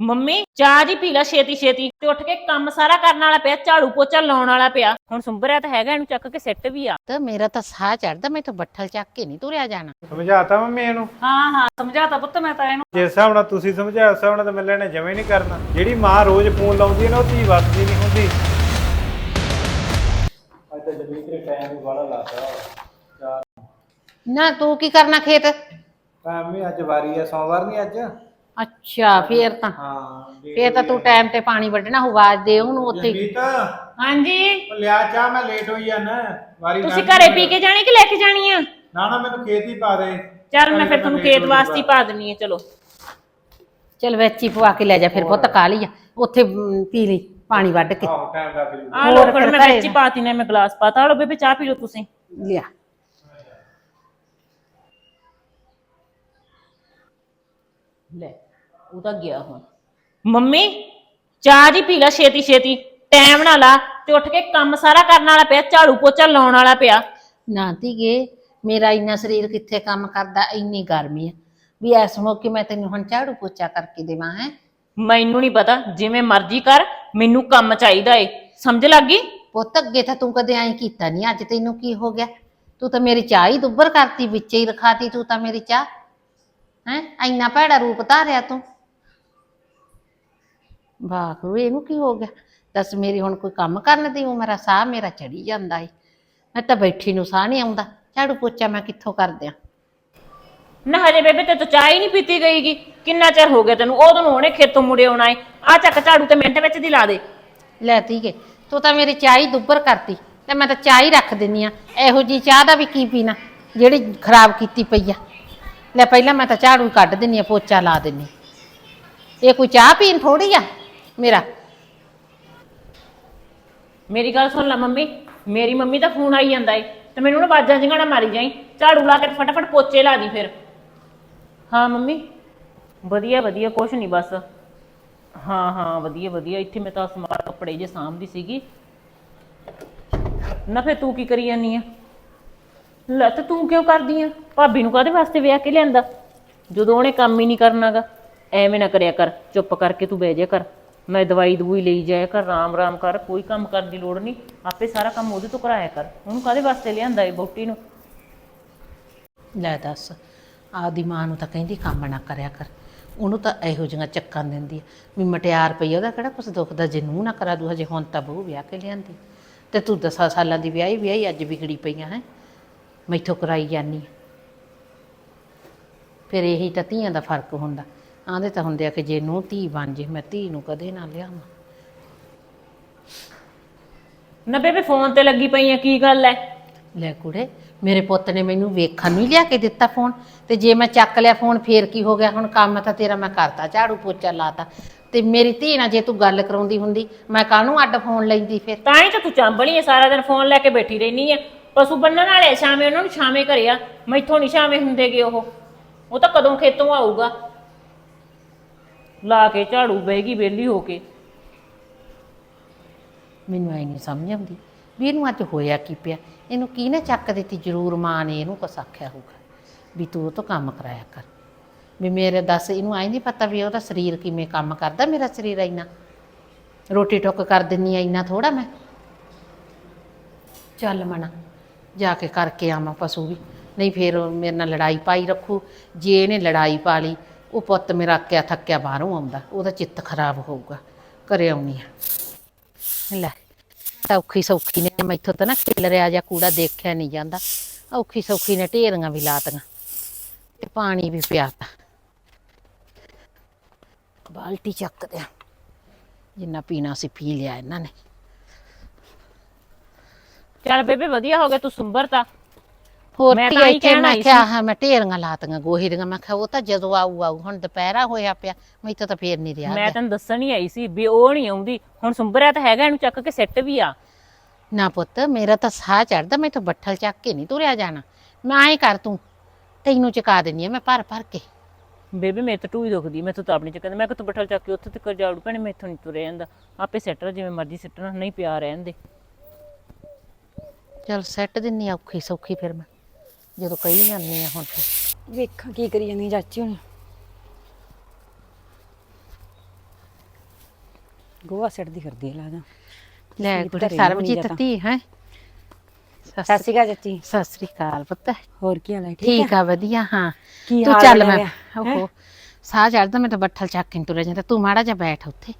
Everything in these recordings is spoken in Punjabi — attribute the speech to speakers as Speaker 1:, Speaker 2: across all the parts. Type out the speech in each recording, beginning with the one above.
Speaker 1: ਮੰਮੀ ਚਾਹ ਜੀ ਪੀ ਲੈ ਛੇਤੀ ਛੇਤੀ। ਤੇ ਉੱਠ ਕੇ ਕੰਮ ਸਾਰਾ ਕਰਨ ਵਾਲਾ ਪਿਆ ਝਾੜੂ ਪੋਚਾ ਲਾਉਣ ਵਾਲਾ ਪਿਆ। ਹੁਣ ਸੁੰਬਰਿਆ ਤਾਂ ਹੈਗਾ ਇਹਨੂੰ ਚੱਕ ਕੇ ਸਿੱਟ ਵੀ ਆ।
Speaker 2: ਤੇ ਮੇਰਾ ਤਾਂ ਸਾਹ ਚੜਦਾ ਮੈਂ ਤਾਂ ਬੱਠਲ ਚੱਕ ਕੇ ਨਹੀਂ ਤੁਰਿਆ ਜਾਣਾ।
Speaker 3: ਸਮਝਾਤਾ ਮੰਮੀ ਇਹਨੂੰ?
Speaker 1: ਹਾਂ ਹਾਂ ਸਮਝਾਤਾ ਪੁੱਤ ਮੈਂ ਤਾਂ ਇਹਨੂੰ।
Speaker 3: ਜਿਸ ਹਿਸਾਬ ਨਾਲ ਤੁਸੀਂ ਸਮਝਾਇਆ ਉਸ ਹਿਸਾਬ ਨਾਲ ਤਾਂ ਮੈਂ ਲੈਣੇ ਜਮੇ ਨਹੀਂ ਕਰਨਾ। ਜਿਹੜੀ ਮਾਂ ਰੋਜ਼ ਫੋਨ ਲਾਉਂਦੀ ਹੈ ਨਾ ਉਹ ਧੀ ਵਸਦੀ ਨਹੀਂ ਹੁੰਦੀ। ਅੱਜ ਤਾਂ ਜਮੀ ਤੇ ਟਾਈਮ ਵੀ ਬੜਾ ਲੱਗਦਾ।
Speaker 2: ਨਾ ਤੂੰ ਕੀ ਕਰਨਾ ਖੇਤ?
Speaker 3: ਵੀ ਅੱਜ ਵਾਰੀ ਹੈ ਸੋਮਵਾਰ ਨਹੀਂ ਅੱਜ?
Speaker 2: ਅੱਛਾ ਫੇਰ ਤਾਂ।
Speaker 3: ਹਾਂ
Speaker 2: ਫੇਰ ਤਾਂ ਤੂੰ ਟਾਈਮ ਤੇ ਪਾਣੀ ਵੱਢਣਾ ਹੋ ਆਵਾਜ਼ ਦੇ ਉਹਨੂੰ ਉੱਥੇ।
Speaker 1: ਹਾਂਜੀ।
Speaker 3: ਲਿਆ ਚਾਹ ਮੈਂ ਲੇਟ ਹੋਈ ਜਾਣਾ ਵਾਰੀ
Speaker 1: ਤੁਸੀਂ
Speaker 3: ਲੰਘ
Speaker 1: ਘਰੇ
Speaker 3: ਗਈ।
Speaker 1: ਪੀ ਕੇ ਜਾਣੀ ਕਿ ਲੈ ਕੇ ਜਾਣੀ ਆ?
Speaker 3: ਨਾ ਨਾ ਮੈਨੂੰ ਖੇਤ ਹੀ ਪਾ ਦੇ।
Speaker 1: ਚੱਲ ਮੈਂ ਫਿਰ ਤੁਹਾਨੂੰ ਖੇਤ ਵਾਸਤੇ ਹੀ ਪਾ ਦਿੰਨੀ ਆ ਚਲੋ।
Speaker 2: ਚਲ ਵਿੱਚ ਹੀ ਪਵਾ ਕੇ ਲੈ ਜਾ ਫਿਰ ਪੁੱਤ ਕਾਲੀ ਆ। ਉੱਥੇ ਮ, ਪੀ ਲਈ ਪਾਣੀ ਵੱਢ ਕੇ।
Speaker 3: ਆਹੋ ਟਾਈਮ ਲੱਗ ਜੂ।
Speaker 1: ਆ ਲੋ
Speaker 2: ਹੋਰ
Speaker 1: ਫਿਰ ਮੈਂ ਵਿੱਚ ਹੀ ਪਾਤੀ ਨੇ ਮੈਂ ਗਲਾਸ ਪਾਤਾ। ਲੋ ਬੇਬੇ ਚਾਹ ਪੀ ਲਓ ਤੁਸੀਂ।
Speaker 2: ਲਿਆ।
Speaker 1: ਲੈ। ਉਹ ਤਾਂ ਗਿਆ ਹੁਣ। ਮੰਮੀ ਚਾਹ ਜੀ ਪੀ ਲੈ ਛੇਤੀ ਛੇਤੀ। ਟਾਈਮ ਨਾ ਲਾ। ਤੇ ਉੱਠ ਕੇ ਕੰਮ ਸਾਰਾ ਕਰਨ ਵਾਲਾ ਪਿਆ ਝਾੜੂ ਪੋਚਾ ਲਾਉਣ ਵਾਲਾ ਪਿਆ।
Speaker 2: ਨਾ ਧੀਏ ਮੇਰਾ ਇੰਨਾ ਸਰੀਰ ਕਿੱਥੇ ਕੰਮ ਕਰਦਾ ਇੰਨੀ ਗਰਮੀ ਆ। ਵੀ ਐਸ ਮੌਕੇ ਮੈਂ ਤੈਨੂੰ ਹੁਣ ਝਾੜੂ ਪੋਚਾ ਕਰਕੇ ਦੇਵਾਂ ਹੈ?
Speaker 1: ਮੈਨੂੰ ਨਹੀਂ ਪਤਾ ਜਿਵੇਂ ਮਰਜ਼ੀ ਕਰ ਮੈਨੂੰ ਕੰਮ ਚਾਹੀਦਾ ਏ। ਸਮਝ ਲੱਗੀ
Speaker 2: ਪੁੱਤ ਅੱਗੇ ਤਾਂ ਤੂੰ ਕਦੇ ਐਂ ਕੀਤਾ ਨਹੀਂ ਅੱਜ ਤੈਨੂੰ ਕੀ ਹੋ ਗਿਆ? ਤੂੰ ਤਾਂ ਮੇਰੀ ਚਾਹ ਹੀ ਦੁੱਬਰ ਕਰਤੀ ਵਿੱਚ ਹੀ ਰਖਾਤੀ ਤੂੰ ਤਾਂ ਮੇਰੀ ਚਾਹ। ਹੈ? ਇੰਨਾ ਭੈੜਾ ਰੂਪ ਧਾਰਿਆ ਤੂੰ। ਵਾਹ ਇਹਨੂੰ ਕੀ ਹੋ ਗਿਆ। ਦੱਸ ਮੇਰੀ ਹੁਣ ਕੋਈ ਕੰਮ ਕਰਨ ਦੀ ਉਮਰ ਆ ਸਾਹ ਮੇਰਾ ਚੜੀ ਜਾਂਦਾ ਏ। ਮੈਂ ਤਾਂ ਬੈਠੀ ਨੂੰ ਸਾਹ ਨਹੀਂ ਆਉਂਦਾ। ਝਾੜੂ ਪੋਚਾ ਮੈਂ ਕਿੱਥੋਂ ਕਰ ਦਿਆਂ?
Speaker 1: ਨਾ ਹਜੇ ਬੇਬੇ ਤੇ ਤਾਂ ਚਾਹ ਹੀ ਨਹੀਂ ਪੀਤੀ ਗਈਗੀ। ਕਿੰਨਾ ਚਿਰ ਹੋ ਗਿਆ ਤੈਨੂੰ? ਉਦੋਂ ਨੂੰ ਉਹਨੇ ਖੇਤੋਂ ਮੁੜੇ ਆਉਣਾ ਏ। ਆ ਚੱਕ ਝਾੜੂ ਤੇ ਮਿੰਟ ਵਿੱਚ ਦੀ ਲਾ ਦੇ।
Speaker 2: ਲੈ ਧੀਏ ਤੂੰ ਤਾਂ ਮੇਰੀ ਚਾਹ ਹੀ ਦੁੱਬਰ ਕਰਤੀ। ਤੇ ਮੈਂ ਤਾਂ ਚਾਹ ਹੀ ਰੱਖ ਦਿੰਨੀ ਆ। ਇਹੋ ਜੀ ਚਾਹ ਦਾ ਵੀ ਕੀ ਪੀਣਾ? ਜਿਹੜੀ ਖਰਾਬ ਕੀਤੀ ਪਈ ਆ। ਲੈ ਪਹਿਲਾਂ ਮੈਂ ਤਾਂ ਝਾੜੂ ਕੱਢ ਦਿੰਨੀ ਆ ਪੋਚਾ ਲਾ ਦਿੰਨੀ ਇਹ ਕੋਈ ਚਾਹ ਪੀਣ ਥੋੜੀ ਆ? ਮੇਰਾ।
Speaker 1: ਮੇਰੀ ਗੱਲ ਸੁਣ ਲੈ ਮੰਮੀ। ਮੇਰੀ ਮੰਮੀ ਦਾ ਫੋਨ ਆਈ ਜਾਂਦਾ ਏ। ਤੇ ਮੈਨੂੰ ਨਾ ਬਾਜਾਂ ਜਿਹੀਆਂ ਨਾ ਮਾਰੀ ਜਾਈ। ਝਾੜੂ ਲਾ ਕੇ ਫਟਾਫਟ ਪੋਚੇ ਲਾ ਦੀ ਫਿਰ। ਹਾਂ ਮੰਮੀ। ਵਧੀਆ ਵਧੀਆ, ਕੁਛ ਨਹੀਂ ਬਸ। ਹਾਂ ਹਾਂ, ਵਧੀਆ ਵਧੀਆ। ਇੱਥੇ ਮੈਂ ਤਾਂ ਸਮਾਰ ਕੱਪੜੇ ਜੇ ਸਾਂਭਦੀ ਸੀਗੀ। ਨਾ ਫੇ ਤੂੰ ਕੀ ਕਰੀ ਜਾਨੀ ਆ? ਲੈ ਤੇ ਤੂੰ ਕਿਉਂ ਕਰਦੀ ਆ? ਭਾਬੀ ਨੂੰ ਕਾਹਦੇ ਵਾਸਤੇ ਵਿਆਹ ਕੇ ਲਿਆਂਦਾ? ਜਦੋਂ ਉਹਨੇ ਕੰਮ ਹੀ ਨਹੀਂ ਕਰਨਾਗਾ। ਐਵੇਂ ਨਾ ਕਰਿਆ ਕਰ। ਚੁੱਪ ਕਰਕੇ ਤੂੰ ਬਹਿ ਜਾ ਕਰ ਮੈਂ ਦਵਾਈ ਦਵੂਈ ਲਈ ਜਾਇਆ ਕਰ ਰਾਮ ਰਾਮ ਕਰ ਕੋਈ ਕੰਮ ਕਰਨ ਦੀ ਲੋੜ ਨਹੀਂ। ਆਪੇ ਸਾਰਾ ਕੰਮ ਉਹਦੇ ਤੋਂ ਕਰਾਇਆ ਕਰ। ਉਹਨੂੰ ਕਾਹਦੇ ਵਾਸਤੇ ਲਿਆਂਦਾ ਏ ਬੋਟੀ ਨੂੰ?
Speaker 2: ਲੈ ਦੱਸ ਆਦੀ ਮਾਂ ਨੂੰ ਤਾਂ ਕਹਿੰਦੀ ਕੰਮ ਨਾ ਕਰਿਆ ਕਰ। ਉਹਨੂੰ ਤਾਂ ਇਹੋ ਜਿਹੀਆਂ ਚੱਕਾਂ ਦਿੰਦੀ ਆ ਵੀ ਮਟਿਆਰ ਪਈ ਆ, ਉਹਦਾ ਕਿਹੜਾ ਕੁਛ ਦੁਖਦਾ ਜੇ ਨੂੰ ਨਾ ਕਰਾ ਦੂ ਹਜੇ ਹੁਣ ਤਾਂ ਬਹੂ ਵਿਆਹ ਕੇ ਲਿਆਂਦੀ। ਤੇ ਤੂੰ ਦਸਾਂ ਸਾਲਾਂ ਦੀ ਵਿਆਹੀ ਵਿਆਹੀ ਅੱਜ ਵਿਗੜੀ ਪਈਆਂ ਹੈ? ਮੈਥੋਂ ਕਰਾਈ ਜਾਨੀ ਫਿਰ ਇਹੀ ਤਾਂ ਧੀਆਂ ਦਾ ਫ਼ਰਕ ਹੁੰਦਾ। ਆਂਦੇ ਤਾਂ ਹੁੰਦੇ ਆ ਕਿ ਜੇ ਨੂੰ ਧੀ ਬਣ ਜੇ ਮੈਂ ਧੀ ਨੂੰ ਕਦੇ ਨਾ ਲਿਆਵਾਂ।
Speaker 1: ਨਾ ਬੇਬੇ ਫੋਨ ਤੇ ਲੱਗੀ ਪਈ ਆ ਕੀ ਗੱਲ ਐ?
Speaker 2: ਲੈ ਕੁੜੇ ਮੇਰੇ ਪੁੱਤ ਨੇ ਮੈਨੂੰ ਵੇਖਣ ਨੂੰ ਹੀ ਲਿਆ ਕੇ ਦਿੱਤਾ ਫੋਨ ਤੇ ਜੇ ਮੈਂ ਚੱਕ ਲਿਆ ਫੋਨ ਫੇਰ ਕੀ ਹੋ ਗਿਆ? ਹੁਣ ਕੰਮ ਤਾਂ ਤੇਰਾ ਮੈਂ ਕਰਤਾ ਝਾੜੂ ਪੋਚਾ ਲਾਤਾ। ਤੇ ਮੇਰੀ ਧੀ ਨਾਲ ਜੇ ਤੂੰ ਗੱਲ ਕਰਾਉਂਦੀ ਹੁੰਦੀ ਮੈਂ ਕਾਹਨੂੰ ਅੱਡ ਫੋਨ ਲੈਂਦੀ ਫਿਰ?
Speaker 1: ਤਾਂ ਹੀ ਤਾਂ ਤੂੰ ਚਾਂਬਲੀ ਐ ਸਾਰਾ ਦਿਨ ਫੋਨ ਲੈ ਕੇ ਬੈਠੀ ਰਹਿਨੀ ਐ। ਪਸ਼ੂ ਬੰਨਣ ਵਾਲੇ ਸ਼ਾਮੇ ਉਹਨਾਂ ਨੂੰ ਛਾਵੇਂ ਕਰਿਆ ਮੈਥੋਂ ਨਹੀਂ ਛਾਵੇਂ ਹੁੰਦੇਗੇ ਉਹ। ਉਹ ਤਾਂ ਕਦੋਂ ਖੇਤੋਂ ਆਊਗਾ? ਲਾ ਕੇ ਝਾੜੂ ਬਹਿਗੀ ਵਿਹਲੀ ਹੋ ਕੇ।
Speaker 2: ਮੈਨੂੰ ਐ ਨਹੀਂ ਸਮਝ ਆਉਂਦੀ ਵੀ ਇਹਨੂੰ ਅੱਜ ਹੋਇਆ ਕੀ ਪਿਆ। ਇਹਨੂੰ ਕੀ ਨੇ ਚੱਕ ਦਿੱਤੀ ਜ਼ਰੂਰ ਮਾਂ ਨੇ ਇਹਨੂੰ ਕੁਛ ਆਖਿਆ ਹੋਊਗਾ। ਵੀ ਤੂੰ ਉਹ ਤੋਂ ਕੰਮ ਕਰਾਇਆ ਕਰ। ਵੀ ਮੇਰੇ ਦੱਸ ਇਹਨੂੰ ਐ ਨਹੀਂ ਪਤਾ ਵੀ ਉਹਦਾ ਸਰੀਰ ਕਿਵੇਂ ਕੰਮ ਕਰਦਾ ਮੇਰਾ ਸਰੀਰ ਇੰਨਾ। ਰੋਟੀ ਟੁੱਕ ਕਰ ਦਿੰਨੀ ਆ ਇੰਨਾ ਥੋੜਾ ਮੈਂ। ਚੱਲ ਮਣਾ ਜਾ ਕੇ ਕਰਕੇ ਆਵਾਂ ਪਸ਼ੂ ਵੀ। ਨਹੀਂ ਫੇਰ ਮੇਰੇ ਨਾਲ ਲੜਾਈ ਪਾਈ ਰੱਖੂ। ਜੇ ਇਹਨੇ ਲੜਾਈ ਪਾ ਲਈ ਉਹ ਪੁੱਤ ਮੇਰਾ ਅੱਕਿਆ ਥੱਕਿਆ ਬਾਹਰੋਂ ਆਉਂਦਾ, ਉਹਦਾ ਚਿੱਤ ਖਰਾਬ ਹੋਊਗਾ, ਘਰੇ ਆਉਣੀ ਆ। ਲੈ ਔਖੀ ਸੌਖੀ ਨੇ ਮੈਥੋਂ ਤਾਂ ਨਾ ਖਿਲ ਰਿਆ ਜਾਂ ਕੂੜਾ ਦੇਖਿਆ ਨਹੀਂ ਜਾਂਦਾ, ਔਖੀ ਸੌਖੀ ਨੇ ਢੇਰੀਆਂ ਵੀ ਲਾਤੀਆਂ ਤੇ ਪਾਣੀ ਵੀ ਪਿਆਤਾ। ਬਾਲਟੀ ਚੱਕ ਦਿਆਂ, ਜਿੰਨਾ ਪੀਣਾ ਸੀ ਪੀ ਲਿਆ ਇਹਨਾਂ ਨੇ।
Speaker 1: ਚੱਲ ਬੇਬੇ, ਵਧੀਆ ਹੋ ਗਿਆ, ਤੂੰ ਸੁੰਬਰਤਾ
Speaker 2: ਹੋਰ
Speaker 1: ਮੈਂ ਤਾਂ ਕਹਿਣ
Speaker 2: ਮੈਂ ਕਿਹਾ ਹਾਂ ਮੈਂ ਢੇਰੀਆਂ ਲਾਤੀਆਂ ਗੋਹੇ ਦੀਆਂ। ਮੈਂ ਕਿਹਾ ਉਹ ਤਾਂ ਜਦੋਂ ਆਊ ਆਊ ਹੁਣ ਦੁਪਹਿਰਾ ਹੋਇਆ ਪਿਆ ਮੈਥੋਂ ਤਾਂ ਫੇਰ ਨਹੀਂ ਰਿਹਾ
Speaker 1: ਮੈਂ। ਤੈਨੂੰ ਦੱਸਣ ਹੀ ਆਈ ਸੀ ਵੀ ਉਹ ਨਹੀਂ ਆਉਂਦੀ। ਹੁਣ ਸੁੰਬਰਿਆ ਤਾਂ ਹੈਗਾ ਇਹਨੂੰ ਚੱਕ ਕੇ ਸਿੱਟ ਵੀ ਆ।
Speaker 2: ਨਾ ਪੁੱਤ ਮੇਰਾ ਤਾਂ ਸਾਹ ਚੜਦਾ ਮੈਂ ਤਾਂ ਬੱਠਲ ਚੱਕ ਕੇ ਨਹੀਂ ਤੁਰਿਆ ਜਾਣਾ। ਮੈਂ ਐਂ ਕਰ ਤੂੰ ਤੈਨੂੰ ਚਕਾ ਦਿੰਨੀ ਆ ਮੈਂ ਭਰ ਭਰ ਕੇ।
Speaker 1: ਬੇਬੇ ਮੇਰੇ ਤਾਂ ਟੂਈ ਦੁਖਦੀ ਮੈਂ ਤਾਂ ਆਪਣੀ ਚੱਕਦਾ ਮੈਂ ਕਿ ਤੂੰ ਬਠਲ ਚੱਕ ਕੇ ਉੱਥੇ ਤੱਕ ਜਾੜੂ ਭੈਣੇ ਮੈਥੋਂ ਨਹੀਂ ਤੁਰਿਆ ਜਾਂਦਾ। ਆਪੇ ਸੈੱਟ ਜਿਵੇਂ ਮਰਜ਼ੀ ਸਿੱਟਣਾ ਨਹੀਂ ਪਿਆ ਰਹਿਣ ਦੇ।
Speaker 2: ਚਲ ਸੈੱਟ ਦਿੰਨੀ ਔਖੀ ਸੌਖੀ ਫਿਰ ਮੈਂ। ਜਦੋਂ ਕਹੀ ਜਾਂਦੀ ਆ ਹੁਣ ਫਿਰ
Speaker 4: ਵੇਖਾਂ ਕੀ ਕਰੀ ਜਾਂਦੀ ਚਾਚੀ ਹੁਣ। ਗੋਆ ਸਿੱਟਦੀ ਫਿਰਦੀ ਹੈ ਲੱਗਦਾ।
Speaker 2: ਲੈ ਕੁੜੇ
Speaker 4: ਨੀ ਹੋਣੀ
Speaker 2: ਸਰਬਜੀਤ
Speaker 4: ਜਾਂ ਤਾਂ।
Speaker 2: ਧੀ ਹੈ?
Speaker 4: ਸਤਿ ਸ਼੍ਰੀ ਅਕਾਲ ਚਾਚੀ।
Speaker 2: ਸਤਿ ਸ੍ਰੀ ਅਕਾਲ ਪੁੱਤ।
Speaker 4: ਹੋਰ ਕੀ ਹਾਲ ਹੈ?
Speaker 2: ਠੀਕ ਆ? ਵਧੀਆ ਹਾਂ।
Speaker 4: ਕੀ
Speaker 2: ਤੂੰ
Speaker 4: ਹਾਲ
Speaker 2: ਚੱਲ ਮੈਂ? ਓਹੋ ਸਾਹ ਚੜਦਾ ਮੈਂ ਤਾਂ ਬੱਠਲ ਚੱਕ ਕੇ ਤੁਰਿਆ ਜਾਂਦਾ। ਤੂੰ ਮਾੜਾ ਜਿਹਾ ਬੈਠ ਉੱਥੇ।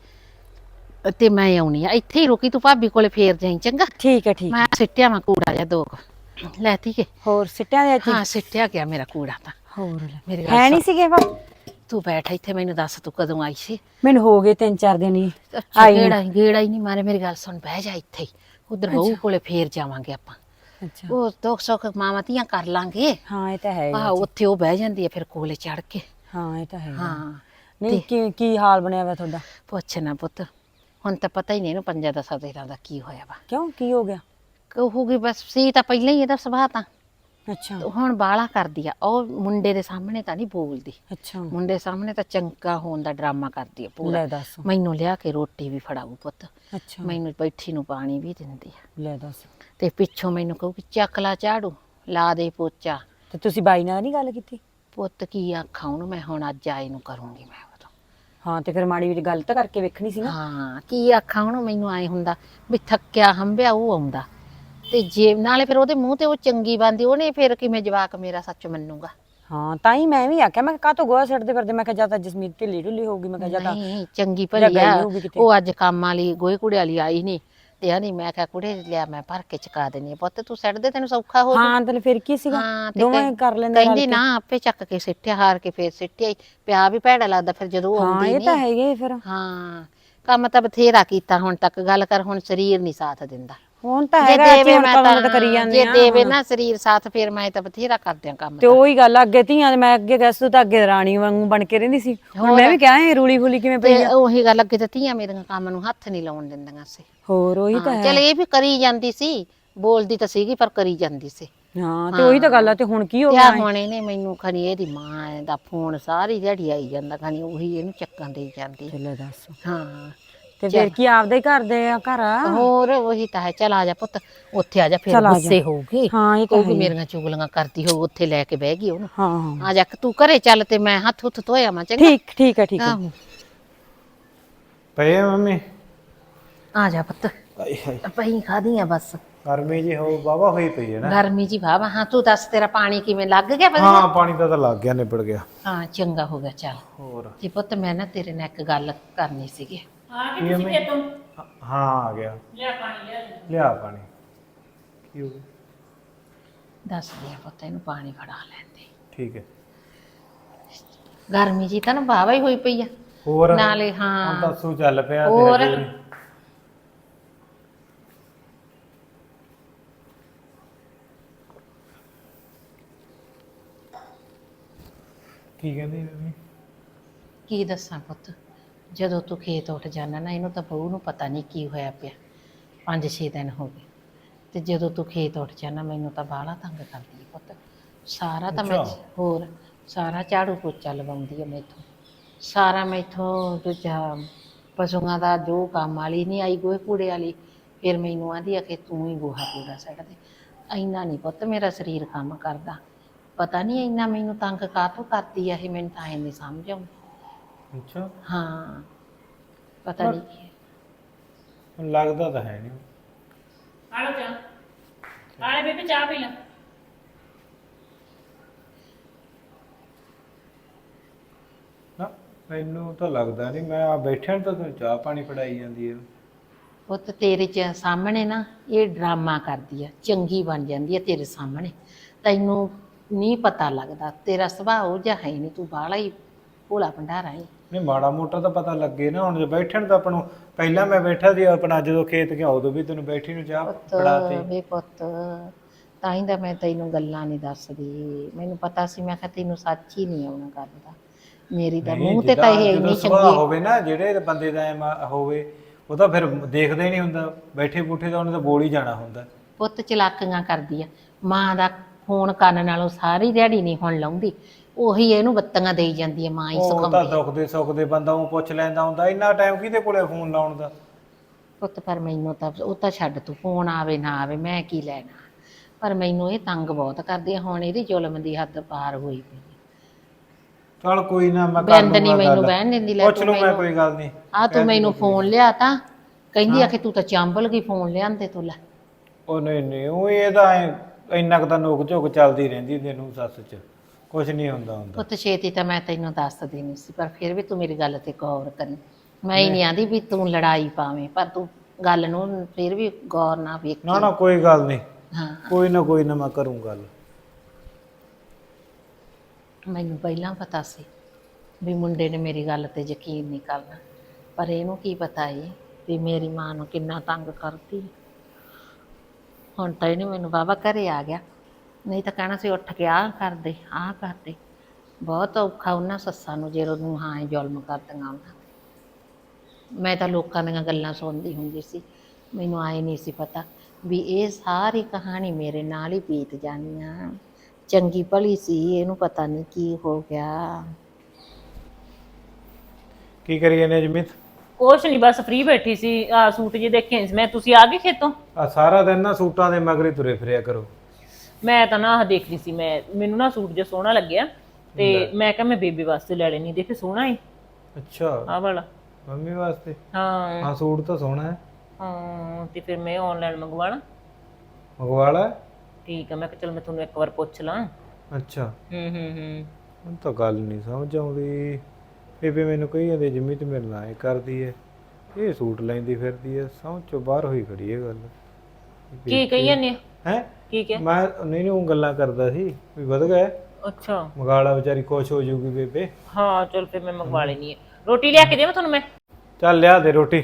Speaker 2: ਤੇ ਮੈਂ ਆਉਣੀ ਆ। ਇੱਥੇ ਹੀ ਰੁਕੀ ਤੂੰ ਭਾਬੀ ਕੋਲੇ ਫੇਰ ਜਾਈ ਚੰਗਾ?
Speaker 4: ਠੀਕ ਹੈ ਠੀਕ
Speaker 2: ਮੈਂ ਸਿੱਟਿਆ ਮੈਂ ਕੂੜਾ ਜਿਹਾ ਦੋ ਕੁ। ਲੈ ਠੀਕ ਹੈ
Speaker 4: ਹੋਰ ਸਿੱਟਿਆ ਦੇ
Speaker 2: ਹਾਂ ਸਿੱਟਿਆ ਗਿਆ ਮੇਰਾ ਕੂੜਾ ਤਾਂ।
Speaker 4: ਹੋਰ।
Speaker 2: ਮੇਰੀ ਗੱਲ
Speaker 4: ਹੈ ਨਹੀਂ ਸੀਗੇ ਵਾ
Speaker 2: ਤੂੰ ਬੈਠ ਇੱਥੇ ਮੈਨੂੰ ਦੱਸ ਤੂੰ ਕਦੋਂ ਆਈ ਸੀ?
Speaker 4: ਮੈਨੂੰ ਹੋ ਗਏ ਤਿੰਨ ਚਾਰ ਦਿਨ ਹੀ। ਆਈ।
Speaker 2: ਗੇੜਾ ਗੇੜਾ ਹੀ ਨਹੀਂ ਮਾਰੇ ਮੇਰੀ ਗੱਲ ਸੁਣ ਬਹਿ ਜਾ ਇੱਥੇ ਹੀ। ਉਧਰ ਬਹੂ ਕੋਲੇ ਫੇਰ ਜਾਵਾਂਗੇ ਆਪਾਂ।
Speaker 4: ਅੱਛਾ।
Speaker 2: ਉਹ ਦੁੱਖ ਸੁੱਖ ਮਾਵਾਂ ਧੀਆਂ ਕਰ ਲਾਂਗੇ।
Speaker 4: ਹਾਂ ਇਹ ਤਾਂ ਹੈ
Speaker 2: ਆਹ ਉੱਥੇ ਉਹ ਬਹਿ ਜਾਂਦੀ ਹੈ ਫਿਰ ਕੋਲੇ ਚੜ ਕੇ।
Speaker 4: ਹਾਂ ਇਹ ਤਾਂ ਹੈ
Speaker 2: ਹਾਂ।
Speaker 4: ਨਹੀਂ ਕੀ ਕੀ ਹਾਲ ਬਣਿਆ ਵਾ ਤੁਹਾਡਾ?
Speaker 2: ਪੁੱਛ ਨਾ ਪੁੱਤ। ਹੁਣ ਤਾਂ ਪਤਾ ਹੀ ਨਹੀਂ ਇਹਨੂੰ ਪੰਜਾ ਦਾ ਸਦੇਰਾਂ ਦਾ ਕੀ ਹੋਇਆ ਵਾ।
Speaker 4: ਕਿਉਂ? ਕੀ ਹੋ ਗਿਆ?
Speaker 2: ਕਹੂਗੀ ਬਸ ਸੀ ਤਾਂ ਪਹਿਲਾਂ ਹੀ ਇਹਦਾ ਸੁਭਾਅ ਤਾਂ।
Speaker 4: ਅੱਛਾ।
Speaker 2: ਹੁਣ ਬਾਲਾ ਕਰਦੀ ਆ। ਉਹ ਮੁੰਡੇ ਦੇ ਸਾਹਮਣੇ ਤਾਂ ਨਹੀਂ ਬੋਲਦੀ।
Speaker 4: ਅੱਛਾ।
Speaker 2: ਮੁੰਡੇ ਸਾਹਮਣੇ ਤਾਂ ਚੰਗਾ ਹੋਣ ਦਾ ਡਰਾਮਾ ਕਰਦੀ ਆ ਪੂਰਾ।
Speaker 4: ਲੈ ਦੱਸ।
Speaker 2: ਮੈਨੂੰ ਲਿਆ ਕੇ ਰੋਟੀ ਵੀ ਫੜਾਊ ਪੁੱਤ।
Speaker 4: ਅੱਛਾ।
Speaker 2: ਮੈਨੂੰ ਬੈਠੀ ਨੂੰ ਪਾਣੀ ਵੀ ਦਿੰਦੀ ਆ।
Speaker 4: ਲੈ ਦੱਸ।
Speaker 2: ਤੇ ਪਿੱਛੋਂ ਮੈਨੂੰ ਕਹੂਗੀ ਚੱਕ ਲਾ ਝਾੜੂ ਲਾ ਦੇ ਪੋਚਾ।
Speaker 4: ਤੇ ਤੁਸੀਂ ਬਾਈ ਨਾਲ ਨਹੀਂ ਗੱਲ ਕੀਤੀ?
Speaker 2: ਪੁੱਤ ਕੀ ਆਖਾਂ ਉਹਨੂੰ ਮੈਂ ਹੁਣ ਅੱਜ ਆਏ ਨੂੰ ਕਰੂੰਗੀ ਮੈਂ ਉਦੋਂ।
Speaker 4: ਹਾਂ ਤੇ ਫਿਰ ਮਾੜੀ ਜਿਹੀ ਗੱਲ ਤਾਂ ਕਰਕੇ ਵੇਖਣੀ ਸੀ ਨਾ।
Speaker 2: ਹਾਂ ਕੀ ਆਖਾਂ ਉਹਨੂੰ ਮੈਨੂੰ ਆਏ ਹੁੰਦਾ ਵੀ ਥੱਕਿਆ ਹੰਬਿਆ ਉਹ ਆਉਂਦਾ। ਤੇ ਜੇ ਨਾਲੇ ਫਿਰ ਉਹਦੇ ਮੂੰਹ ਤੇ ਉਹ ਚੰਗੀ ਬੰਦੀ ਉਹਨੇ ਫਿਰ ਕਿਵੇਂ ਜਵਾਕ ਮੇਰਾ ਸੱਚ ਮੰਨੂਗਾ
Speaker 4: ਹਾਂ ਤਾਂ ਹੀ ਮੈਂ ਵੀ ਆਖਿਆ ਮੈਂ ਕਾਹ ਤੋਂ ਗੋਆ ਸਿੱਟਦੇ ਫਿਰਦੇ ਮੈਂ ਕਿਹਾ ਜਾਂ ਤਾਂ ਜਸਮੀਤ ਢਿੱਲੀ ਢੁੱਲੀ ਹੋਊਗੀ ਮੈਂ ਕਿਹਾ ਜਾਂ ਤਾਂ
Speaker 2: ਨਹੀਂ ਚੰਗੀ ਭਲੀ ਆ। ਉਹ ਅੱਜ ਕੰਮ ਵਾਲੀ ਗੋਹੇ ਕੂੜੇ ਵਾਲੀ ਆਈ ਨਹੀਂ ਤੇ ਆ ਨਹੀਂ ਮੈਂ ਕਿਹਾ ਕੁੜੇ ਲਿਆ ਮੈਂ ਭਰ ਕੇ ਚਕਾ ਦੇਣੀ ਪੁੱਤ ਤੂੰ ਸੱਟ ਦੇ ਤੈਨੂੰ ਸੌਖਾ ਹੋ।
Speaker 4: ਹਾਂ ਤੇ ਫਿਰ ਕੀ ਸੀਗਾ
Speaker 2: ਹਾਂ
Speaker 4: ਦੋਵੇਂ ਕਰ ਲੈਂਦੇ
Speaker 2: ਕਹਿੰਦੀ
Speaker 4: ਕੇ।
Speaker 2: ਨਾ ਆਪੇ ਚੱਕ ਕੇ ਸਿੱਟਿਆ ਹਾਰ ਕੇ ਫੇਰ ਸਿੱਟਿਆ। ਪਿਆ ਵੀ ਭੈੜਾ ਲੱਗਦਾ ਫਿਰ ਜਦੋਂ ਉਹ
Speaker 4: ਹਾਂ
Speaker 2: ਆਉਂਦੀ
Speaker 4: ਇਹ ਤਾਂ
Speaker 2: ਨਹੀਂ
Speaker 4: ਹੈਗੇ ਫਿਰ
Speaker 2: ਹਾਂ ਕੰਮ ਤਾਂ ਬਥੇਰਾ ਕੀਤਾ ਹੁਣ ਤੱਕ ਗੱਲ ਕਰ ਹੁਣ ਸਰੀਰ ਨਹੀਂ ਸਾਥ ਦਿੰਦਾ
Speaker 4: ਹੁਣ ਤਾਂ
Speaker 2: ਜੇ
Speaker 4: ਹੈਗਾ
Speaker 2: ਦੇਵੇ
Speaker 4: ਅਸੀਂ ਹੁਣ
Speaker 2: ਮੈਂ
Speaker 4: ਕੰਮ ਤਾਂ ਕਰੀ
Speaker 2: ਤਾਂ
Speaker 4: ਜਾਂਦੇ
Speaker 2: ਜੇ
Speaker 4: ਆ
Speaker 2: ਦੇਵੇ ਨਾ ਸਰੀਰ ਸਾਥ ਫਿਰ ਮੈਂ ਤਾਂ ਬਥੇਰਾ ਕਰਦਿਆਂ ਕੰਮ
Speaker 4: ਤੇ ਉਹੀ ਗੱਲ ਆ, ਅੱਗੇ ਧੀਆਂ ਦੇ ਮੈਂ ਅੱਗੇ ਗੈਸ ਤੋਂ ਤਾਂ ਅੱਗੇ ਰਾਣੀ ਵਾਂਗੂ ਬਣ ਕੇ ਰਹਿੰਦੀ ਸੀ। ਹੁਣ ਮੈਂ ਵੀ ਕਿਹਾ ਇਹ ਰੂਲੀ ਫੁਲੀ ਕਿਵੇਂ ਪਈ
Speaker 2: ਤੇ ਉਹੀ ਗੱਲ ਅੱਗੇ ਤਾਂ ਧੀਆਂ ਮੇਰੀਆਂ ਕੰਮ ਨੂੰ ਹੱਥ ਨਹੀਂ ਲਾਉਣ ਦਿੰਦੀਆਂ ਸੀ।
Speaker 4: ਹੋਰ ਉਹੀ ਤਾਂ
Speaker 2: ਹਾਂ, ਚੱਲ ਇਹ ਵੀ ਕਰੀ ਜਾਂਦੀ ਸੀ ਬੋਲਦੀ ਤਾਂ ਸੀਗੀ ਪਰ ਕਰੀ ਜਾਂਦੀ ਸੀ।
Speaker 4: ਹਾਂ ਤੇ ਉਹੀ ਤਾਂ ਗੱਲ ਆ ਤੇ ਹੁਣ ਕੀ ਹੋ
Speaker 2: ਤੇ
Speaker 4: ਗਿਆ
Speaker 2: ਹੁਣ ਇਹਨੇ ਮੈਨੂੰ ਖਣੀ ਇਹਦੀ ਮਾਂ ਦਾ ਫੋਨ ਸਾਰੀ ਦਿਹਾੜੀ ਆਈ ਜਾਂਦਾ ਖਣੀ ਉਹੀ ਇਹਨੂੰ ਚੱਕਾਂ ਦੇਈ ਜਾਂਦੀ।
Speaker 4: ਚੱਲੇ ਦੱਸ।
Speaker 2: ਹਾਂ।
Speaker 4: ਤੇ ਫਿਰ ਕੀ ਆਪਦਾ ਹੀ ਘਰ ਦੇ ਆ ਘਰ? ਆ
Speaker 2: ਹੋਰ ਉਹੀ ਤਾਂ ਹੈ। ਚਲ ਆ ਜਾ ਪੁੱਤ ਉੱਥੇ ਆ ਜਾ ਫਿਰ
Speaker 4: ਚੱਲ ਆ ਜਾ।
Speaker 2: ਗੁੱਸੇ ਹੋਊਗੀ।
Speaker 4: ਹਾਂ ਇਹ ਤਾਂ
Speaker 2: ਕਹੂਗੀ
Speaker 4: ਹੈ
Speaker 2: ਮੇਰੀਆਂ ਚੁਗਲੀਆਂ ਕਰਦੀ ਹੋਊ ਉੱਥੇ ਲੈ ਕੇ ਬਹਿ ਗਈ ਉਹਨੂੰ।
Speaker 4: ਹਾਂ ਹਾਂ।
Speaker 2: ਆ ਜਾ ਤੂੰ ਘਰੇ ਚੱਲ ਤੇ ਮੈਂ ਹੱਥ ਹੁੱਥ ਧੋਇਆ ਮੈਂ ਚੰਗਾ।
Speaker 4: ਠੀਕ ਠੀਕ ਹੈ ਠੀਕ ਹੈ।
Speaker 2: ਆਹੋ।
Speaker 3: ਪਏ ਆ ਮੰਮੀ?
Speaker 2: ਆ ਜਾ ਪੁੱਤ।
Speaker 3: ਆਏ ਹਾਏ।
Speaker 2: ਪਈ ਖਾਦੀਆਂ ਬਸ।
Speaker 3: ਗਰਮੀ ਜੀ ਹੋ ਬਾਬਾ ਹੋਈ ਪਈ ਹੈ ਨਾ।
Speaker 2: ਗਰਮੀ ਜੀ ਵਾਵਾ ਹਾਂ ਤੂੰ ਦੱਸ ਤੇਰਾ ਪਾਣੀ ਕਿਵੇਂ ਲੱਗ ਗਿਆ ਵਧੀਆ
Speaker 3: ਹਾਂ ਪਾਣੀ ਦਾ ਤਾਂ ਲੱਗ ਗਿਆ ਨਿਬੜ ਗਿਆ।
Speaker 2: ਹਾਂ ਚੰਗਾ ਹੋ ਗਿਆ ਚੱਲ।
Speaker 3: ਹੋਰ।
Speaker 2: ਜੀ ਪੁੱਤ ਮੈਂ ਨਾ ਤੇਰੇ ਨਾਲ ਇੱਕ ਗੱਲ ਕਰਨੀ ਸੀਗੀ।
Speaker 3: ਕੀ ਮੰਮੀ ਹਾਂ ਆ ਗਿਆ। ਲਿਆ ਪਾਣੀ ਲਿਆ ਪਾਣੀ। ਕੀ ਹੋ ਗਿਆ?
Speaker 2: ਦੱਸ ਦੇ ਪੁੱਤ ਇਹਨੂੰ ਪਾਣੀ ਫੜਾ ਲੈਂਦੇ
Speaker 3: ਠੀਕ ਹੈ।
Speaker 2: ਗਰਮੀ ਜੀ ਤਾਂ ਨਾ ਹੀ ਹੋਈ ਪਈ ਆ।
Speaker 3: ਹੋਰ?
Speaker 2: ਨਾਲੇ
Speaker 3: ਹੁਣ
Speaker 2: ਹਾਂ
Speaker 3: ਤਾਂ ਸੂ ਚੱਲ ਪਿਆ ਤੇ
Speaker 2: ਹੋਰ?
Speaker 3: ਹਜੇ ਵੀ। ਕੀ ਕਹਿੰਦੀ ਮੰਮੀ?
Speaker 2: ਕੀ ਦੱਸਾਂ ਪੁੱਤ? ਜਦੋਂ ਤੂੰ ਖੇਤ ਉੱਠ ਜਾਣਾ ਨਾ ਇਹਨੂੰ ਤਾਂ ਬਹੂ ਨੂੰ ਪਤਾ ਨਹੀਂ ਕੀ ਹੋਇਆ ਪਿਆ। ਪੰਜ ਛੇ ਦਿਨ ਹੋ ਗਏ। ਤੇ ਜਦੋਂ ਤੂੰ ਖੇਤ ਉੱਠ ਜਾਣਾ ਮੈਨੂੰ ਤਾਂ ਬਾਹਲਾ ਤੰਗ ਕਰਦੀ ਹੈ ਪੁੱਤ। ਸਾਰਾ ਤਾਂ ਮੈਂ
Speaker 3: ਅੱਛਾ।
Speaker 2: ਹੋਰ ਸਾਰਾ ਝਾੜੂ ਪੋਚਾ ਲਵਾਉਂਦੀ ਹੈ ਮੈਥੋਂ। ਸਾਰਾ ਮੈਥੋਂ ਦੂਜਾ ਪਸ਼ੂਆਂ ਦਾ ਜੋ ਕੰਮ ਵਾਲੀ ਨਹੀਂ ਆਈ ਗੋਹੇ ਕੂੜੇ ਵਾਲੀ ਫਿਰ ਮੈਨੂੰ ਆਂਦੀ ਆ ਕਿ ਤੂੰ ਹੀ ਗੋਹਾ ਕੂੜਾ ਸੱਟ ਦੇ। ਇੰਨਾ ਨਹੀਂ ਪੁੱਤ ਮੇਰਾ ਸਰੀਰ ਕੰਮ ਕਰਦਾ। ਪਤਾ ਨਹੀਂ ਇੰਨਾ ਮੈਨੂੰ ਤੰਗ ਕਾਹਤੋਂ ਕਰਦੀ ਆ ਇਹ ਮੈਨੂੰ ਤਾਂ ਇਹ ਨਹੀਂ ਸਮਝ ਆਉਂਦੀ।
Speaker 3: ਅੱਛਾ।
Speaker 2: ਹਾਂ ਪਤਾ ਨਹੀਂ ਕੀ ਹੈ।
Speaker 3: ਹੁਣ ਲੱਗਦਾ ਤਾਂ ਹੈ ਨਹੀਂ।
Speaker 1: ਆਲੋ ਚਾਹ। ਆਲੇ ਬੇਬੇ ਚਾਹ ਪੀ ਲੈ।
Speaker 3: ਨਾ ਮੈਨੂੰ ਤਾਂ ਲੱਗਦਾ ਨਹੀਂ ਮੈਂ ਆ ਬੈਠਿਆਂ ਨੂੰ ਤਾਂ ਤੂੰ ਚਾਹ ਪਾਣੀ ਫੜਾਈ ਜਾਂਦੀ ਹੈ
Speaker 2: ਪੁੱਤ ਤੇਰੇ ਚ ਸਾਹਮਣੇ ਨਾ ਇਹ ਡਰਾਮਾ ਕਰਦੀ ਆ ਚੰਗੀ ਬਣ ਜਾਂਦੀ ਆ ਤੇਰੇ ਸਾਹਮਣੇ। ਤੈਨੂੰ ਨਹੀਂ ਪਤਾ ਲੱਗਦਾ ਤੇਰਾ ਸੁਭਾਅ ਉਹ ਜਿਹਾ ਹੈ ਨਹੀਂ ਤੂੰ ਬਾਹਲਾ ਹੀ ਭੋਲਾ ਭੰਡਾਰਾ ਹੈ
Speaker 3: ਨਹੀਂ ਮਾੜਾ ਮੋਟਾ ਤਾਂ ਪਤਾ ਲੱਗੇ ਨਾ ਹੁਣ ਜੇ ਬੈਠਣ ਤਾਂ ਆਪਾਂ ਨੂੰ ਪਹਿਲਾਂ ਮੈਂ ਬੈਠਾ ਸੀ ਆਪਣਾ ਜਦੋਂ ਖੇਤ ਗਿਆ ਉਦੋਂ ਵੀ ਤੈਨੂੰ ਬੈਠੀ ਨੂੰ ਚਾਹ
Speaker 2: ਪੁੱਤ
Speaker 3: ਫੜਾਤੀ
Speaker 2: ਵੇ ਪੁੱਤ ਤਾਂ ਹੀ ਤਾਂ ਮੈਂ ਤੈਨੂੰ ਗੱਲਾਂ ਨਹੀਂ ਦੱਸਦੀ। ਮੈਨੂੰ ਪਤਾ ਸੀ ਮੈਂ ਕਿਹਾ ਤੈਨੂੰ ਸੱਚ ਹੀ ਨਹੀਂ ਆਉਣਾ ਗੱਲ ਦਾ। ਮੇਰੀ ਤਾਂ ਮੂੰਹ ਤੇ ਤਾਂ ਇਹ ਇੰਨੀ ਚੰਗੀ
Speaker 3: ਹੋਵੇ ਨਾ ਜਿਹੜੇ ਬੰਦੇ ਦਾ ਐਂ ਹੋਵੇ ਉਹ ਤਾਂ ਫਿਰ ਦੇਖਦਾ ਹੀ ਨਹੀਂ ਹੁੰਦਾ। ਬੈਠੇ ਬੂਠੇ ਤਾਂ ਉਹਨੇ ਤਾਂ ਬੋਲ ਹੀ ਜਾਣਾ ਹੁੰਦਾ।
Speaker 2: ਪੁੱਤ ਚਲਾਕੀਆਂ ਕਰਦੀ ਆ। ਮਾਂ ਦਾ ਫੋਨ ਕੰਨ ਨਾਲੋਂ ਸਾਰੀ ਦਿਹਾੜੀ ਨਹੀਂ ਹੁਣ ਲਾਉਂਦੀ। ਉਹੀ ਇਹਨੂੰ ਬੱਤੀਆਂ ਦੇਈ ਜਾਂਦੀ ਆ ਮਾਂ ਹੀ
Speaker 3: ਉਹ ਤਾਂ
Speaker 2: ਸਿਖਾਉਂਦੀ
Speaker 3: ਦੁੱਖ ਦੇ ਸੁੱਖ ਦੇ ਬੰਦਾ ਉਹ ਪੁੱਛ ਲੈਂਦਾ ਹੁੰਦਾ ਇੰਨਾ ਟਾਈਮ ਕਿਹਦੇ ਕੋਲੇ ਫੋਨ ਲਾਉਣ ਦਾ?
Speaker 2: ਪੁੱਤ ਪਰ ਮੈਨੂੰ ਤਾਂ ਉਹ ਤਾਂ ਛੱਡ ਤੂੰ ਫੋਨ ਆਵੇ ਨਾ ਆਵੇ ਮੈਂ ਕੀ ਲੈਣਾ? ਪਰ ਮੈਨੂੰ ਇਹ ਤੰਗ ਬਹੁਤ ਕਰਦੀ ਆ ਹੁਣ ਇਹਦੀ ਜ਼ੁਲਮ ਦੀ ਹੱਦ ਪਾਰ ਹੋਈ ਪਈ ਆ।
Speaker 3: ਚਲ ਕੋਈ ਨਾ ਮੈਂ ਕਰ
Speaker 2: ਬਿੰਦ ਨਹੀਂ
Speaker 3: ਲੂੰਗਾ
Speaker 2: ਮੈਨੂੰ
Speaker 3: ਗੱਲ।
Speaker 2: ਬਹਿਣ ਦਿੰਦੀ ਲੈ
Speaker 3: ਪੁੱਛ
Speaker 2: ਤੂੰ
Speaker 3: ਲੂ ਮੈਂ
Speaker 2: ਮੈਨੂੰ।
Speaker 3: ਕੋਈ ਗੱਲ ਨਹੀਂ।
Speaker 2: ਆ ਤੂੰ ਮੈਨੂੰ ਫੋਨ ਲਿਆ ਤਾਂ ਕਹਿੰਦੀ ਆ ਕਿ ਤੂੰ ਤਾਂ ਚਾਂਬਲ ਗਈ ਫੋਨ ਲਿਆਂਦੇ ਤੂੰ ਲੈ।
Speaker 3: ਉਹ ਨਹੀਂ ਨਹੀਂ ਉਹ ਇਹਦਾ ਐਂ ਇੰਨਾ ਕੁ ਤਾਂ ਨੋਕ ਝੋਕ ਚੱਲਦੀ ਰਹਿੰਦੀ ਤੈਨੂੰ ਸੱਸ ਚ। ਕੁਝ ਨਹੀਂ ਹੁੰਦਾ ਹੁੰਦਾ।
Speaker 2: ਪੁੱਤ ਛੇਤੀ ਤਾਂ ਮੈਂ ਤੈਨੂੰ ਦੱਸ ਦੇਣੀ ਸੀ ਪਰ ਫਿਰ ਵੀ ਤੂੰ ਮੇਰੀ ਗੱਲ ਤੇ ਗੌਰ ਕਰੀ। ਮੈਂ ਹੀ ਨਹੀਂ ਆਂਦੀ ਵੀ ਤੂੰ ਲੜਾਈ ਪਾਵੇਂ ਪਰ ਤੂੰ ਗੱਲ ਨੂੰ ਫਿਰ ਵੀ ਗੌਰ ਨਾਲ ਵੇਖ।
Speaker 3: ਨਾ ਨਾ ਕੋਈ ਗੱਲ ਨਹੀਂ
Speaker 2: ਹਾਂ।
Speaker 3: ਕੋਈ ਨਾ ਕੋਈ ਨਾ ਮੈਂ ਕਰੂੰ ਗੱਲ।
Speaker 2: ਮੈਨੂੰ ਪਹਿਲਾਂ ਪਤਾ ਸੀ ਵੀ ਮੁੰਡੇ ਨੇ ਮੇਰੀ ਗੱਲ ਤੇ ਯਕੀਨ ਨਹੀਂ ਕਰਨਾ ਪਰ ਇਹਨੂੰ ਕੀ ਪਤਾ ਏ ਵੀ ਮੇਰੀ ਮਾਂ ਨੂੰ ਕਿੰਨਾ ਤੰਗ ਕਰਦੀ। ਹੁਣ ਤਾਂ ਇਹਨੇ ਮੈਨੂੰ ਬਾਬਾ ਘਰੇ ਆ ਗਿਆ। ਨਹੀਂ ਤਾਂ ਕਹਿਣਾ ਸੀ ਉੱਠ ਕੇ ਆਹ ਕਰਦੇ ਆਹ ਕਰਦੇ। ਬਹੁਤ ਔਖਾ ਉਹਨਾਂ ਸੱਸਾਂ ਨੂੰ ਜੇ ਉਹਨੂੰ ਹਾਂ ਜ਼ੁਲਮ ਕਰਦੀਆਂ ਉਹਨਾਂ ਤੇ। ਮੈਂ ਤਾਂ ਲੋਕਾਂ ਦੀਆਂ ਗੱਲਾਂ ਸੁਣਦੀ ਹੁੰਦੀ ਸੀ ਮੈਨੂੰ ਆਏ ਨਹੀਂ ਸੀ ਪਤਾ ਵੀ ਇਹ ਸਾਰੀ ਕਹਾਣੀ ਮੇਰੇ ਨਾਲ ਹੀ ਬੀਤ ਜਾਣੀ ਆ ਚੰਗੀ ਭਲੀ ਸੀ ਇਹਨੂੰ ਪਤਾ ਨਹੀਂ ਕੀ ਹੋ ਗਿਆ।
Speaker 3: ਕੀ ਕਰੀਏ ਨੇ ਜਮਿਤ?
Speaker 1: ਕੁਛ ਨਹੀਂ ਬਸ ਫ੍ਰੀ ਬੈਠੀ ਸੀ ਆ ਸੂਟ ਜੇ ਦੇਖੇ ਸੀ। ਮੈਂ ਤੁਸੀਂ ਆ ਗਏ ਖੇਤੋਂ?
Speaker 3: ਆ ਸਾਰਾ ਦਿਨ ਨਾ ਸੂਟਾਂ ਦੇ ਮਗਰੇ ਤੁਰੇ ਫਿਰਿਆ ਕਰੋ।
Speaker 1: ਮੈਂ ਤਾਂ ਨਾ ਆਹ ਦੇਖਦੀ ਸੀ ਮੈਂ ਮੈਨੂੰ ਨਾ ਸੂਟ ਜੇ ਸੋਹਣਾ ਲੱਗਿਆ ਤੇ ਮੈਂ ਕਿਹਾ ਮੈਂ ਬੇਬੀ ਵਾਸਤੇ ਲੈ ਲੈਣੀ ਦੇਖੇ ਸੋਹਣਾ ਹੈ
Speaker 3: ਅੱਛਾ।
Speaker 1: ਆਹ ਵਾਲਾ।
Speaker 3: ਮੰਮੀ ਵਾਸਤੇ?
Speaker 1: ਹਾਂ।
Speaker 3: ਹਾਂ ਸੂਟ ਤਾਂ ਸੋਹਣਾ ਹੈ।
Speaker 1: ਹਾਂ ਤੇ ਫਿਰ ਮੈਂ ਆਨਲਾਈਨ ਮੰਗਵਾਣਾ
Speaker 3: ਮੰਗਵਾ ਲੈ।
Speaker 1: ਠੀਕ ਆ ਮੈਂ ਕਿਹਾ ਚਲ ਮੈਂ ਤੁਹਾਨੂੰ ਇੱਕ ਵਾਰ ਪੁੱਛ ਲਾਂ।
Speaker 3: ਅੱਛਾ।
Speaker 1: ਹੂੰ ਹੂੰ ਹੂੰ।
Speaker 3: ਹੁਣ ਤਾਂ ਗੱਲ ਨਹੀਂ ਸਮਝ ਆਉਂਦੀ। ਬੇਬੇ ਮੈਨੂੰ ਕਹੀ ਜਾਂਦੇ ਜਿੰਮੀ ਤੇ ਮੇਰੇ ਨਾਲ ਇਹ ਕਰਦੀ ਹੈ ਇਹ ਸੂਟ ਲੈਂਦੀ ਫਿਰਦੀ ਹੈ ਸਮਝ ਚੋਂ ਬਾਹਰ ਹੋਈ ਖੜੀ ਹੈ ਗੱਲ।
Speaker 1: ਕੀ ਕਹੀ ਜਾਂਦੇ ਆ?
Speaker 3: ਹੈ?
Speaker 1: ਕੀ ਕਿਹਾ
Speaker 3: ਮੈਂ ਨਹੀਂ ਨਹੀਂ ਉਹ ਗੱਲਾਂ ਕਰਦਾ ਸੀ ਵੀ ਵਧ ਗਏ
Speaker 1: ਅੱਛਾ।
Speaker 3: ਮਗਾਲਾ ਵਿਚਾਰੀ ਖੁਸ਼ ਹੋ ਜਾਊਗੀ ਬੇਬੇ।
Speaker 1: ਹਾਂ ਚਲ ਫਿਰ ਮੈਂ ਮੰਗਵਾ ਲੈਣੀ ਹੈ। ਰੋਟੀ ਲਿਆ ਕੇ ਦੇਵਾਂ ਤੁਹਾਨੂੰ ਮੈਂ?
Speaker 3: ਚੱਲ ਲਿਆ ਦੇ ਰੋਟੀ।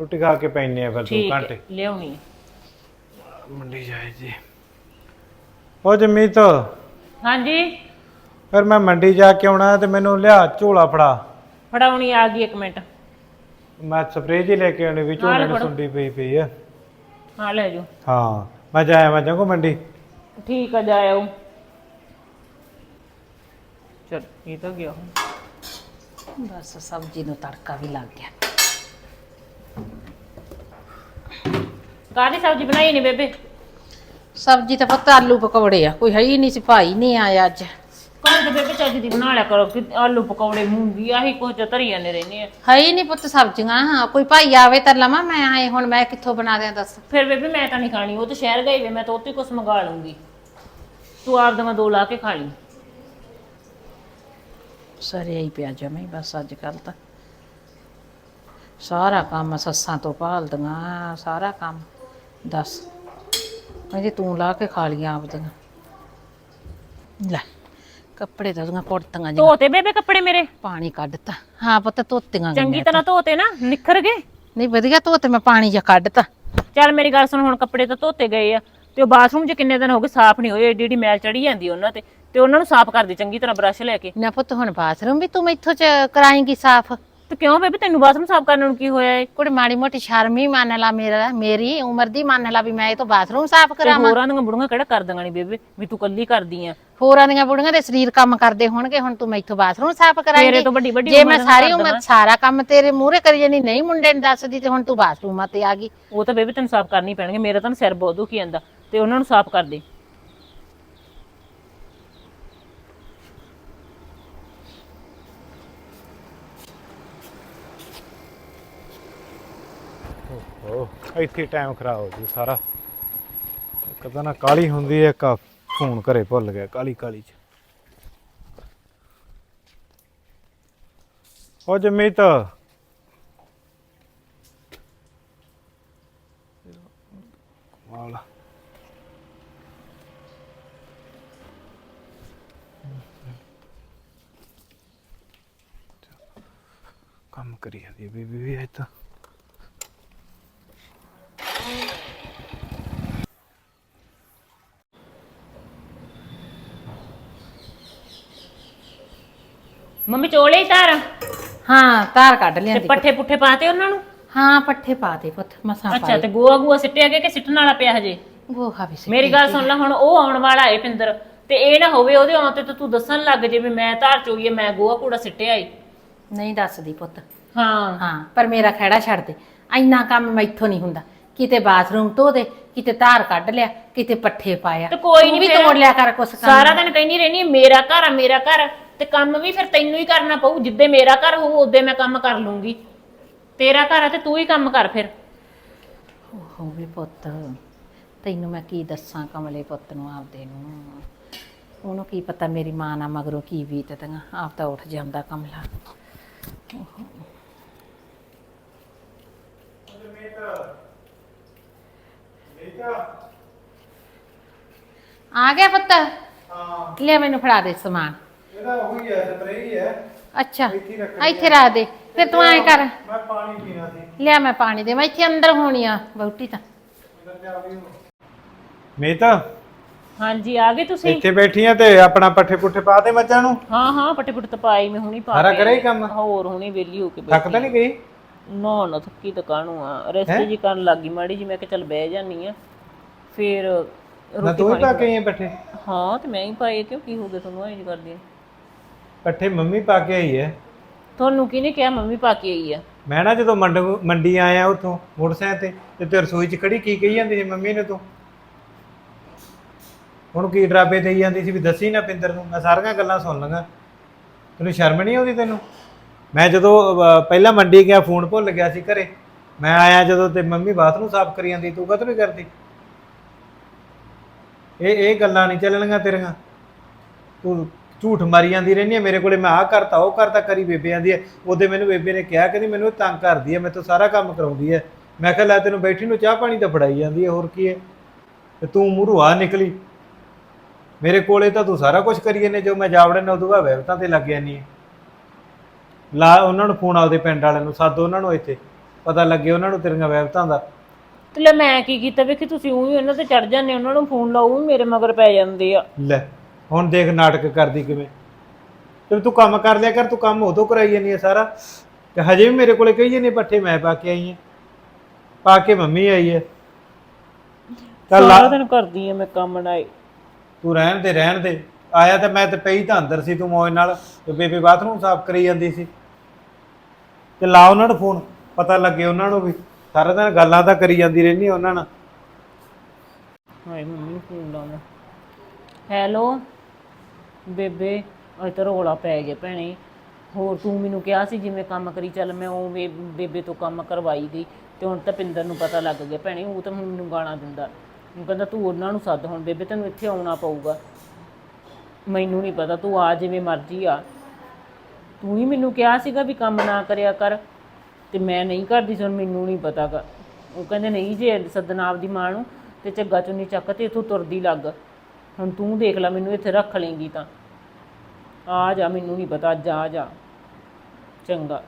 Speaker 3: ਰੋਟੀ ਖਾ ਕੇ ਪੈਨੇ ਆ ਫਿਰ ਦੋ
Speaker 1: ਠੀਕ
Speaker 3: ਘੰਟੇ।
Speaker 1: ਹੈ ਲਿਆਉਣੀ ਹੈ।
Speaker 3: ਮੰਡੀ ਜਾਏ ਜੀ। ਉਹ ਜਮੀਤ।
Speaker 1: ਹਾਂਜੀ?
Speaker 3: ਫਿਰ ਮੈਂ ਮੰਡੀ ਜਾ ਕੇ ਆਉਣਾ ਤੇ ਮੈਨੂੰ ਲਿਆ ਝੋਲਾ ਫੜਾ।
Speaker 1: ਫੜਾਉਣੀ ਆ ਗਈ ਇੱਕ ਮਿੰਟ।
Speaker 3: ਮੈਂ ਸਪਰੇਅ ਜੀ ਲੈ ਕੇ ਆਉਣੀ ਵੀ ਝੋਲੇ ਨੂੰ ਸੁੰਡੀ ਪਈ ਪਈ ਆ।
Speaker 1: ਹਾਂ ਲੈ ਜਾਓ।
Speaker 3: ਹਾਂ। ਮੈਂ ਜਾਇਆ ਮੈਂ ਜਾਂਗੋ ਮੰਡੀ।
Speaker 1: ਠੀਕ ਆ ਜਾਇਓ ਚਲ ਇਹ ਤਾਂ ਗਿਆ ਹੁਣ।
Speaker 2: ਬਸ ਸਬਜ਼ੀ ਨੂੰ ਤੜਕਾ ਵੀ ਲੱਗ ਗਿਆ।
Speaker 1: ਕਾਹਦੀ ਸਬਜ਼ੀ ਬਣਾਈ ਨੇ ਬੇਬੇ?
Speaker 2: ਸਬਜ਼ੀ ਤਾਂ ਪਤਾ ਆਲੂ ਪਕੌੜੇ ਆ ਕੋਈ ਹੈ ਹੀ ਨਹੀਂ ਸੀ ਭਾਈ ਨਹੀਂ ਆਇਆ ਅੱਜ।
Speaker 1: ਕੌਣ ਤੇ ਬੇਬੇ ਚੱਜ ਦੀ ਬਣਾ ਲਿਆ ਕਰੋ ਕਿ ਆਲੂ ਪਕੌੜੇ ਮੂੰਗੀ ਆਹੀ ਕੁਝ ਧਰੀ ਜਾਂਦੇ ਰਹਿੰਦੇ ਆ
Speaker 2: ਹੈ ਹੀ ਨਹੀਂ ਪੁੱਤ ਸਬਜ਼ੀਆਂ ਹਾਂ ਕੋਈ ਭਾਈ ਆਵੇ ਤਾਂ ਲਵਾਂ ਮੈਂ ਆਏ ਹੁਣ ਮੈਂ ਕਿੱਥੋਂ ਬਣਾ ਦਿਆਂ ਦੱਸ।
Speaker 1: ਫਿਰ ਬੇਬੇ ਮੈਂ ਤਾਂ ਨਹੀਂ ਖਾਣੀ ਉਹ ਤਾਂ ਸ਼ਹਿਰ ਗਈ ਵੇ ਮੈਂ ਤਾਂ ਉੱਥੇ ਕੁਝ ਮੰਗਾ ਲੂੰਗੀ ਤੂੰ ਆਪ ਦਵਾ ਦੋ ਲਾ ਕੇ ਖਾ ਲਈ।
Speaker 2: ਸਰਿਆ ਹੀ ਪਿਆ ਜਮੇ ਬਸ ਅੱਜ ਕੱਲ ਤਾਂ। ਸਾਰਾ ਕੰਮ ਸੱਸਾਂ ਤੋਂ ਭਾਲਦੀਆਂ ਸਾਰਾ ਕੰਮ ਦੱਸ। ਕਹਿੰਦੀ ਤੂੰ ਲਾ ਕੇ ਖਾ ਲੀਆਂ ਆਪਦੀਆਂ। ਲੈ। ਕੱਪੜੇ ਤਾਂ ਉਹਦੀਆਂ ਕੁੜਤੀਆਂ ਜਿਹੀਆਂ।
Speaker 1: ਧੋਤੇ ਬੇਬੇ ਕੱਪੜੇ ਮੇਰੇ?
Speaker 2: ਪਾਣੀ ਕੱਢਤਾ। ਹਾਂ ਪੁੱਤ ਧੋਤੀਆਂ
Speaker 1: ਚੰਗੀ ਤਰ੍ਹਾਂ ਧੋਤੇ ਨਾ ਨਿਖਰ ਗਏ?
Speaker 2: ਨਹੀਂ ਵਧੀਆ ਧੋਤੇ ਮੈਂ ਪਾਣੀ ਜਿਹਾ ਕੱਢਤਾ।
Speaker 1: ਚੱਲ ਮੇਰੀ ਗੱਲ ਸੁਣ ਹੁਣ ਕੱਪੜੇ ਤਾਂ ਧੋਤੇ ਗਏ ਆ। ਤੇ ਉਹ ਬਾਥਰੂਮ 'ਚ ਕਿੰਨੇ ਦਿਨ ਹੋ ਗਏ ਸਾਫ਼ ਨਹੀਂ ਹੋਏ ਏਡੀ ਏਡੀ ਮੈਲ ਚੜੀ ਜਾਂਦੀ ਉਹਨਾਂ ਤੇ। ਤੇ ਉਹਨਾਂ ਨੂੰ ਸਾਫ਼ ਕਰ ਦੇ ਚੰਗੀ ਤਰ੍ਹਾਂ ਬਰਸ਼ ਲੈ ਕੇ।
Speaker 2: ਨਾ ਪੁੱਤ ਹੁਣ ਬਾਥਰੂਮ ਵੀ ਤੂੰ ਮੈਥੋਂ ਚ ਕਰਾਏਂਗੀ ਸਾਫ਼?
Speaker 1: ਤੇ ਕਿਉਂ ਬੇਬੇ ਤੈਨੂੰ ਬਾਥਰੂਮ ਸਾਫ਼ ਕਰਨ ਨੂੰ ਕੀ ਹੋਇਆ ਏ?
Speaker 2: ਕੁੜੇ ਮਾੜੀ ਮੋਟੀ ਸ਼ਰਮ ਹੀ ਮੰਨ ਲਾ ਮੇਰਾ ਮੇਰੀ ਉਮਰ ਦੀ ਮੰਨ ਲਾ ਵੀ ਮੈਂ ਇਹ ਤੋਂ ਬਾਥਰੂਮ ਸਾਫ਼
Speaker 1: ਤੇ
Speaker 2: ਕਰਾਵਾਂ।
Speaker 1: ਹੋਰਾਂ ਦੀਆਂ ਬੁੜੀਆਂ ਕਿਹੜਾ ਕਰ ਦਾਂਗਾ ਨਹੀਂ ਬੇਬੇ? ਵੀ ਤੂੰ ਕੱਲੀ ਕਰਦੀ ਆ।
Speaker 2: ਹੋਰਾਂ ਦੀਆਂ ਬੁੜੀਆਂ ਦੇ ਸਰੀਰ ਕੰਮ ਕਰਦੇ ਹੋਣਗੇ ਹੁਣ ਤੂੰ ਮੈਥੋਂ ਬਾਥਰੂਮ ਸਾਫ਼ ਕਰਾਏਂਗੀ।
Speaker 1: ਤੇਰੇ ਤੋਂ ਵੱਡੀ- ਵੱਡੀ
Speaker 2: ਜੇ
Speaker 1: ਉਮਰ
Speaker 2: ਮੈਂ
Speaker 1: ਦਾ
Speaker 2: ਸਾਰੀ
Speaker 1: ਕਰ
Speaker 2: ਉਮਰ ਸਾਰਾ ਕੰਮ ਤੇਰੇ ਮੂਹਰੇ ਕਰੀ ਜਾਨੀ ਨਹੀਂ ਮੁੰਡੇ ਨੂੰ ਦੱਸਦੀ ਤੇ ਹੁਣ ਤੂੰ ਬਾਥਰੂਮਾਂ ਤੇ ਆ ਗਈ।
Speaker 1: ਉਹ ਤਾਂ ਬੇਬੇ ਤੈਨੂੰ ਸਾਫ਼ ਕਰਨੀ ਪੈਣਗੇ ਮੇਰਾ ਤਾਂ ਨਾ ਸਿਰ ਬਹੁਤ ਦੁਖੀ ਜਾਂਦਾ ਤੇ ਉਹਨਾਂ ਨੂੰ ਸਾਫ਼ ਕਰ ਦੇ।
Speaker 3: ਓਹ, ਇੱਥੇ ਟਾਈਮ ਖਰਾਬ ਹੋ ਗਿਆ ਸਾਰਾ। ਕਦਾਂ ਨਾ ਕਾਲੀ ਹੁੰਦੀ ਹੈ, ਇੱਕ ਫੋਨ ਘਰੇ ਭੁੱਲ ਗਿਆ, ਕਾਲੀ ਕਾਲੀ ਚ। ਉਹ ਜਮੀਤ। ਵਾਲਾ ਕੰਮ ਕਰੀ ਜਾਂਦੀ ਬੀਬੀ ਵੀ ਇਹ ਤਾਂ।
Speaker 1: ਮੰਮੀ ਚੋਲੇ ਹੀ ਧਾਰ?
Speaker 2: ਹਾਂ ਤਾਰ ਕੱਢ
Speaker 1: ਤੇ
Speaker 2: ਲਿਆਂਦੀ
Speaker 1: ਪੱਠੇ ਪੁੱਠੇ ਪਾਤੇ ਉਹਨਾਂ ਨੂੰ?
Speaker 2: ਹਾਂ ਪੱਠੇ ਪਾ ਦੇ ਪੁੱਤ ਮਸਾਂ
Speaker 1: ਅੱਛਾ
Speaker 2: ਪਾਏ।
Speaker 1: ਤੇ ਗੋਆ ਗੂਆ ਸਿੱਟਿਆ ਗਿਆ ਕਿ ਸਿੱਟਣ ਵਾਲਾ ਪਿਆ ਹਜੇ?
Speaker 2: ਗੋਹਾ ਵੀ ਸੀ
Speaker 1: ਮੇਰੀ ਗੱਲ ਸੁਣ ਲੈ ਹੁਣ ਉਹ ਆਉਣ ਵਾਲਾ ਏ ਪਿੰਦਰ। ਤੇ ਇਹ ਨਾ ਹੋਵੇ ਉਹਦੇ ਆਉਣ ਤੇ ਤਾਂ ਤੂੰ ਦੱਸਣ ਲੱਗ ਜੇ ਵੀ ਮੈਂ ਧਾਰ ਚੋਈਏ ਮੈਂ ਗੋਆ ਕੂੜਾ ਸਿੱਟਿਆ ਏ।
Speaker 2: ਨਹੀਂ ਦੱਸਦੀ ਪੁੱਤ।
Speaker 1: ਹਾਂ।
Speaker 2: ਹਾਂ ਪਰ ਮੇਰਾ ਖਹਿੜਾ ਛੱਡ ਦੇ। ਇੰਨਾ ਕੰਮ ਮੈਥੋਂ ਨਹੀਂ ਹੁੰਦਾ। ਕਿਤੇ ਬਾਥਰੂਮ ਧੋ ਦੇ ਕਿਤੇ ਤਾਰ ਕੱਢ ਲਿਆ ਕਿਤੇ ਪੱਠੇ ਪਾਇਆ।
Speaker 1: ਤੇ ਕੋਈ
Speaker 2: ਤੂੰ
Speaker 1: ਨਹੀਂ
Speaker 2: ਵੀ ਤੋੜ ਲਿਆ ਕਰ ਕੁਛ ਕੰਮ।
Speaker 1: ਸਾਰਾ ਦਿਨ ਕਹਿੰਦੀ ਰਹਿਣੀ ਮੇਰਾ ਘਰ ਆ ਮੇਰਾ ਘਰ ਤੇ ਕੰਮ ਵੀ ਫਿਰ ਤੈਨੂੰ ਹੀ ਕਰਨਾ ਪਊ ਜਿੱਦੇ ਮੇਰਾ ਘਰ ਹੋਊ ਉਹਦੇ ਮੈਂ ਕੰਮ ਕਰ ਲੂੰਗੀ। ਤੇਰਾ ਘਰ ਹੈ ਤੇ ਤੂੰ ਹੀ ਕੰਮ ਕਰ ਫਿਰ।
Speaker 2: ਹੋ ਵੀ ਪੁੱਤ ਤੈਨੂੰ ਮੈਂ ਕੀ ਦੱਸਾਂ ਕਮਲੇ ਪੁੱਤ ਨੂੰ ਆਪਦੇ ਨੂੰ। ਉਹਨੂੰ ਕੀ ਪਤਾ ਮੇਰੀ ਮਾਂ ਨਾਲ ਮਗਰੋਂ ਕੀ ਬੀਤਦੀਆਂ ਆਪ ਤਾਂ ਉੱਠ ਜਾਂਦਾ ਕਮਲਾ। ਆ ਗਿਆ ਪੁੱਤ?
Speaker 3: ਹਾਂ।
Speaker 2: ਲੈ ਮੈਨੂੰ ਫੜਾ ਦੇ ਸਮਾਨ।
Speaker 3: ਇਹਦਾ ਉਹੀ ਹੈ ਸਪਰੇਅ ਹੀ ਹੈ।
Speaker 2: ਅੱਛਾ
Speaker 3: ਇੱਥੇ ਹੀ ਰੱਖ
Speaker 2: ਇੱਥੇ ਰੱਖ ਦੇ ਫਿਰ ਤੂੰ ਐ ਕਰ।
Speaker 3: ਮੈਂ ਪਾਣੀ ਪੀਣਾ ਸੀ।
Speaker 2: ਲਿਆ ਮੈਂ ਪਾਣੀ ਦੇ ਮੈਂ ਇੱਥੇ ਅੰਦਰ ਹੋਣੀ ਆ ਬੌਟੀ ਤਾਂ।
Speaker 3: ਮੀਤਾ?
Speaker 1: ਹਾਂਜੀ ਆ ਗਏ ਤੁਸੀਂ?
Speaker 3: ਇੱਥੇ ਬੈਠੀਆਂ ਤੇ ਆਪਣਾ ਪੱਠੇ ਪੁੱਠੇ ਪਾ ਦੇ ਮੱਝਾਂ ਨੂੰ?
Speaker 1: ਹਾਂ ਹਾਂ ਪੱਟੇ ਪੁੱਟ ਤਪਾਈ ਮੈਂ ਹੁਣੀ ਪਾ
Speaker 3: ਸਾਰਾ
Speaker 1: ਕੇ
Speaker 3: ਕਰਿਆ ਹੀ ਕੰਮ?
Speaker 1: ਹੋਰ ਹੁਣੀ ਵਿਹਲੀ ਹੋ ਕੇ ਬੈਠੀ
Speaker 3: ਥੱਕ ਤਾਂ ਨਹੀਂ ਗਈ?
Speaker 1: ਨਾ ਨਾ ਥੱਕੀ ਤਾਂ ਕਾਹਨੂੰ ਆ। ਰੈਸਟ ਜੀ ਕਰਨ ਲੱਗੀ ਮਾੜੀ ਜੀ ਮੈਂ ਕਿਹਾ ਚੱਲ ਬਹਿ ਜਾਨੀ ਆ। ਫਿਰ
Speaker 3: ਨਾ
Speaker 1: ਰੋਟੀ
Speaker 3: ਤੂੰ ਹੀ ਪਾ ਕੇ ਆਈ ਹੈ ਪੱਠੇ?
Speaker 1: ਹਾਂ ਤੇ ਮੈਂ ਹੀ ਪਾਏ ਕਿਉਂ ਕੀ ਹੋ ਗਿਆ ਤੁਹਾਨੂੰ? ਐਂ ਕਰਦੀ ਆ।
Speaker 3: ਪੱਠੇ ਮੰਮੀ ਪਾ ਕੇ ਆਈ ਹੈ।
Speaker 1: ਤੁਹਾਨੂੰ ਕਿਹਨੇ ਕਿਹਾ ਮੰਮੀ ਪਾ ਕੇ ਆਈ ਆ?
Speaker 3: ਮੈਂ ਨਾ ਜਦੋਂ ਮੰਡ ਮੰਡੀ ਆਇਆ ਉੱਥੋਂ ਮੋਟਰਸਾਈਕਲ ਤੇ ਤੇ ਤੇ ਰਸੋਈ 'ਚ ਖੜੀ ਕੀ ਕਹੀ ਜਾਂਦੀ ਸੀ ਮੰਮੀ ਨੇ ਤੂੰ? ਹੁਣ ਕੀ ਡਰਾਬੇ ਦੇਈ ਜਾਂਦੀ ਸੀ ਵੀ ਦੱਸੀ ਨਾ ਪਿੰਦਰ ਨੂੰ ਮੈਂ ਸਾਰੀਆਂ ਗੱਲਾਂ ਸੁਣ ਲਈਆਂ ਤੈਨੂੰ ਸ਼ਰਮ ਨਹੀਂ ਆਉਂਦੀ ਤੈਨੂੰ? ਮੈਂ ਜਦੋਂ ਅਹ, ਪਹਿਲਾਂ ਮੰਡੀ ਗਿਆ ਫੋਨ ਭੁੱਲ ਗਿਆ ਸੀ ਘਰੇ। ਮੈਂ ਆਇਆ ਜਦੋਂ ਤੇ ਮੰਮੀ ਬਾਥ ਨੂੰ ਸਾਫ਼ ਕਰੀ ਜਾਂਦੀ ਤੂੰ ਕਦੋਂ ਨਹੀਂ ਕਰਦੀ? ਇਹ ਇਹ ਗੱਲਾਂ ਨਹੀਂ ਚੱਲਣੀਆਂ ਤੇਰੀਆਂ। ਤੂੰ ਝੂਠ ਮਾਰੀ ਜਾਂਦੀ ਰਹਿੰਦੀ ਹੈ ਮੇਰੇ ਕੋਲੇ ਮੈਂ ਆਹ ਕਰਤਾ ਉਹ ਕਰਤਾ ਕਰੀ ਬੇਬੇ ਆਂਦੀ ਹੈ। ਉਹਦੇ ਮੈਨੂੰ ਬੇਬੇ ਨੇ ਕਿਹਾ ਕਹਿੰਦੀ ਮੈਨੂੰ ਇਹ ਤੰਗ ਕਰਦੀ ਹੈ ਮੇਰੇ ਤੋਂ ਸਾਰਾ ਕੰਮ ਕਰਾਉਂਦੀ ਹੈ। ਮੈਂ ਕਿਹਾ ਲੈ ਤੈਨੂੰ ਬੈਠੀ ਨੂੰ ਚਾਹ ਪਾਣੀ ਤਾਂ ਫੜਾਈ ਜਾਂਦੀ ਹੈ ਹੋਰ ਕੀ ਹੈ? ਤੇ ਤੂੰ ਮੂੰਹੋਂ ਆ ਨਿਕਲੀ। ਮੇਰੇ ਕੋਲੇ ਤਾਂ ਤੂੰ ਸਾਰਾ ਕੁਝ ਕਰੀ ਜਾਂਦੇ ਜੋ ਮੈਂ ਜਾਵੜੇ ਨੇ ਉਦੋਂ ਬਾਅਦ ਤੇ ਲੱਗ ਜਾਂਦੀ ਹੈ। ਲਾ ਉਹਨਾਂ ਨੂੰ ਫੋਨ ਆਪਦੇ ਪਿੰਡ ਵਾਲਿਆਂ ਨੂੰ ਸੱਦ ਉਹਨਾਂ ਨੂੰ ਇੱਥੇ। ਪਤਾ ਲੱਗੇ ਉਹਨਾਂ ਨੂੰ ਤੇਰੀਆਂ ਵੈਬਤਾਂ ਦਾ।
Speaker 1: ਤੇ ਲੈ ਮੈਂ ਕੀ ਕੀਤਾ ਵੇਖੀ ਤੁਸੀਂ ਉਹੀ ਉਹਨਾਂ ਤੇ ਚੜ ਜਾਂਦੇ ਉਹਨਾਂ ਨੂੰ ਫੋਨ ਲਾਓ ਉਹ ਵੀ ਮੇਰੇ ਮਗਰ ਪੈ ਜਾਂਦੇ ਆ।
Speaker 3: ਲੈ ਹੁਣ ਦੇਖ ਨਾਟਕ ਕਰਦੀ ਕਿਵੇਂ। ਤੇ ਤੂੰ ਕੰਮ ਕਰ ਲਿਆ ਕਰ ਤੂੰ ਕੰਮ ਉਦੋਂ ਕਰਾਈ ਜਾਨੀ ਹੈ ਸਾਰਾ। ਤੇ ਹਜੇ ਵੀ ਮੇਰੇ ਕੋਲੇ ਕਹੀ ਜਾਂਦੀ ਪੱਠੇ ਮੈਂ ਪਾ ਕੇ ਆਈ ਹਾਂ ਪਾ ਕੇ ਮੰਮੀ ਆਈ ਹੈ
Speaker 1: ਸਾਰਾ
Speaker 3: ਆ
Speaker 1: ਦਿਨ ਕਰਦੀ ਆ ਮੈਂ ਕੰਮ ਨਾਏ
Speaker 3: ਤੂੰ ਰਹਿਣ ਦੇ ਰਹਿਣ ਦੇ। ਆਇਆ ਤੇ ਮੈਂ ਤੇ ਪਈ ਤਾਂ ਅੰਦਰ ਸੀ ਤੂੰ ਮੌਜ ਨਾਲ ਤੇ ਬੇਬੇ ਬਾਥਰੂਮ ਸਾਫ਼ ਕਰੀ ਜਾਂਦੀ ਸੀ। ਤੇ ਲਾ ਉਹਨਾਂ ਨੂੰ ਫੋਨ ਪਤਾ ਲੱਗੇ ਉਹਨਾਂ ਨੂੰ ਵੀ। ਸਾਰਾ ਦਿਨ ਗੱਲਾਂ ਤਾਂ ਕਰੀ ਜਾਂਦੀ ਰਹਿੰਦੀ ਉਹਨਾਂ ਨਾਲ।
Speaker 1: ਹਾਏ ਮੰਮੀ ਨੂੰ ਫੋਨ ਲਾਉਣਾ। ਹੈਲੋ। ਬੇਬੇ, ਅੱਜ ਤਾਂ ਰੋਲਾ ਪੈ ਗਿਆ ਭੈਣੇ। ਹੋਰ ਤੂੰ ਮੈਨੂੰ ਕਿਹਾ ਸੀ ਜਿਵੇਂ ਕੰਮ ਕਰੀ, ਚੱਲ ਮੈਂ ਉਹ ਬੇ- ਬੇਬੇ ਤੋਂ ਕੰਮ ਕਰਵਾਈ ਗਈ ਤੇ ਹੁਣ ਤਾਂ ਪਿੰਦਰ ਨੂੰ ਪਤਾ ਲੱਗ ਗਿਆ ਭੈਣੇ, ਉਹ ਤਾਂ ਹੁਣ ਮੈਨੂੰ ਗਾਣਾ ਦਿੰਦਾ। ਉਹ ਕਹਿੰਦਾ ਤੂੰ ਉਹਨਾਂ ਨੂੰ ਸੱਦ, ਹੁਣ ਬੇਬੇ ਤੈਨੂੰ ਇੱਥੇ ਆਉਣਾ ਪਊਗਾ। ਮੈਨੂੰ ਨਹੀਂ ਪਤਾ, ਤੂੰ ਆ ਜਿਵੇਂ ਮਰਜ਼ੀ ਆ। ਤੂੰ ਹੀ ਮੈਨੂੰ ਕਿਹਾ ਸੀਗਾ ਵੀ ਕੰਮ ਨਾ ਕਰਿਆ ਕਰ ਤੇ ਮੈਂ ਨਹੀਂ ਕਰਦੀ ਸੀ, ਹੁਣ ਮੈਨੂੰ ਨਹੀਂ ਪਤਾਗਾ ਉਹ ਕਹਿੰਦੇ ਨਹੀਂ ਜੇ ਸੱਦਣਾ ਆਪਦੀ ਮਾਂ ਨੂੰ ਤੇ ਝੱਗਾ ਚੁੰਨੀ ਚੱਕ ਤੇ ਇਥੋਂ ਤੁਰਦੀ ਲੱਗ। ਹੁਣ ਤੂੰ ਦੇਖ ਲੈ, ਮੈਨੂੰ ਇੱਥੇ ਰੱਖ ਲੇਂਗੀ ਤਾਂ। ਆ ਜਾ ਮੈਨੂੰ ਨਹੀਂ ਪਤਾ ਆ ਜਾ। ਚੰਗਾ।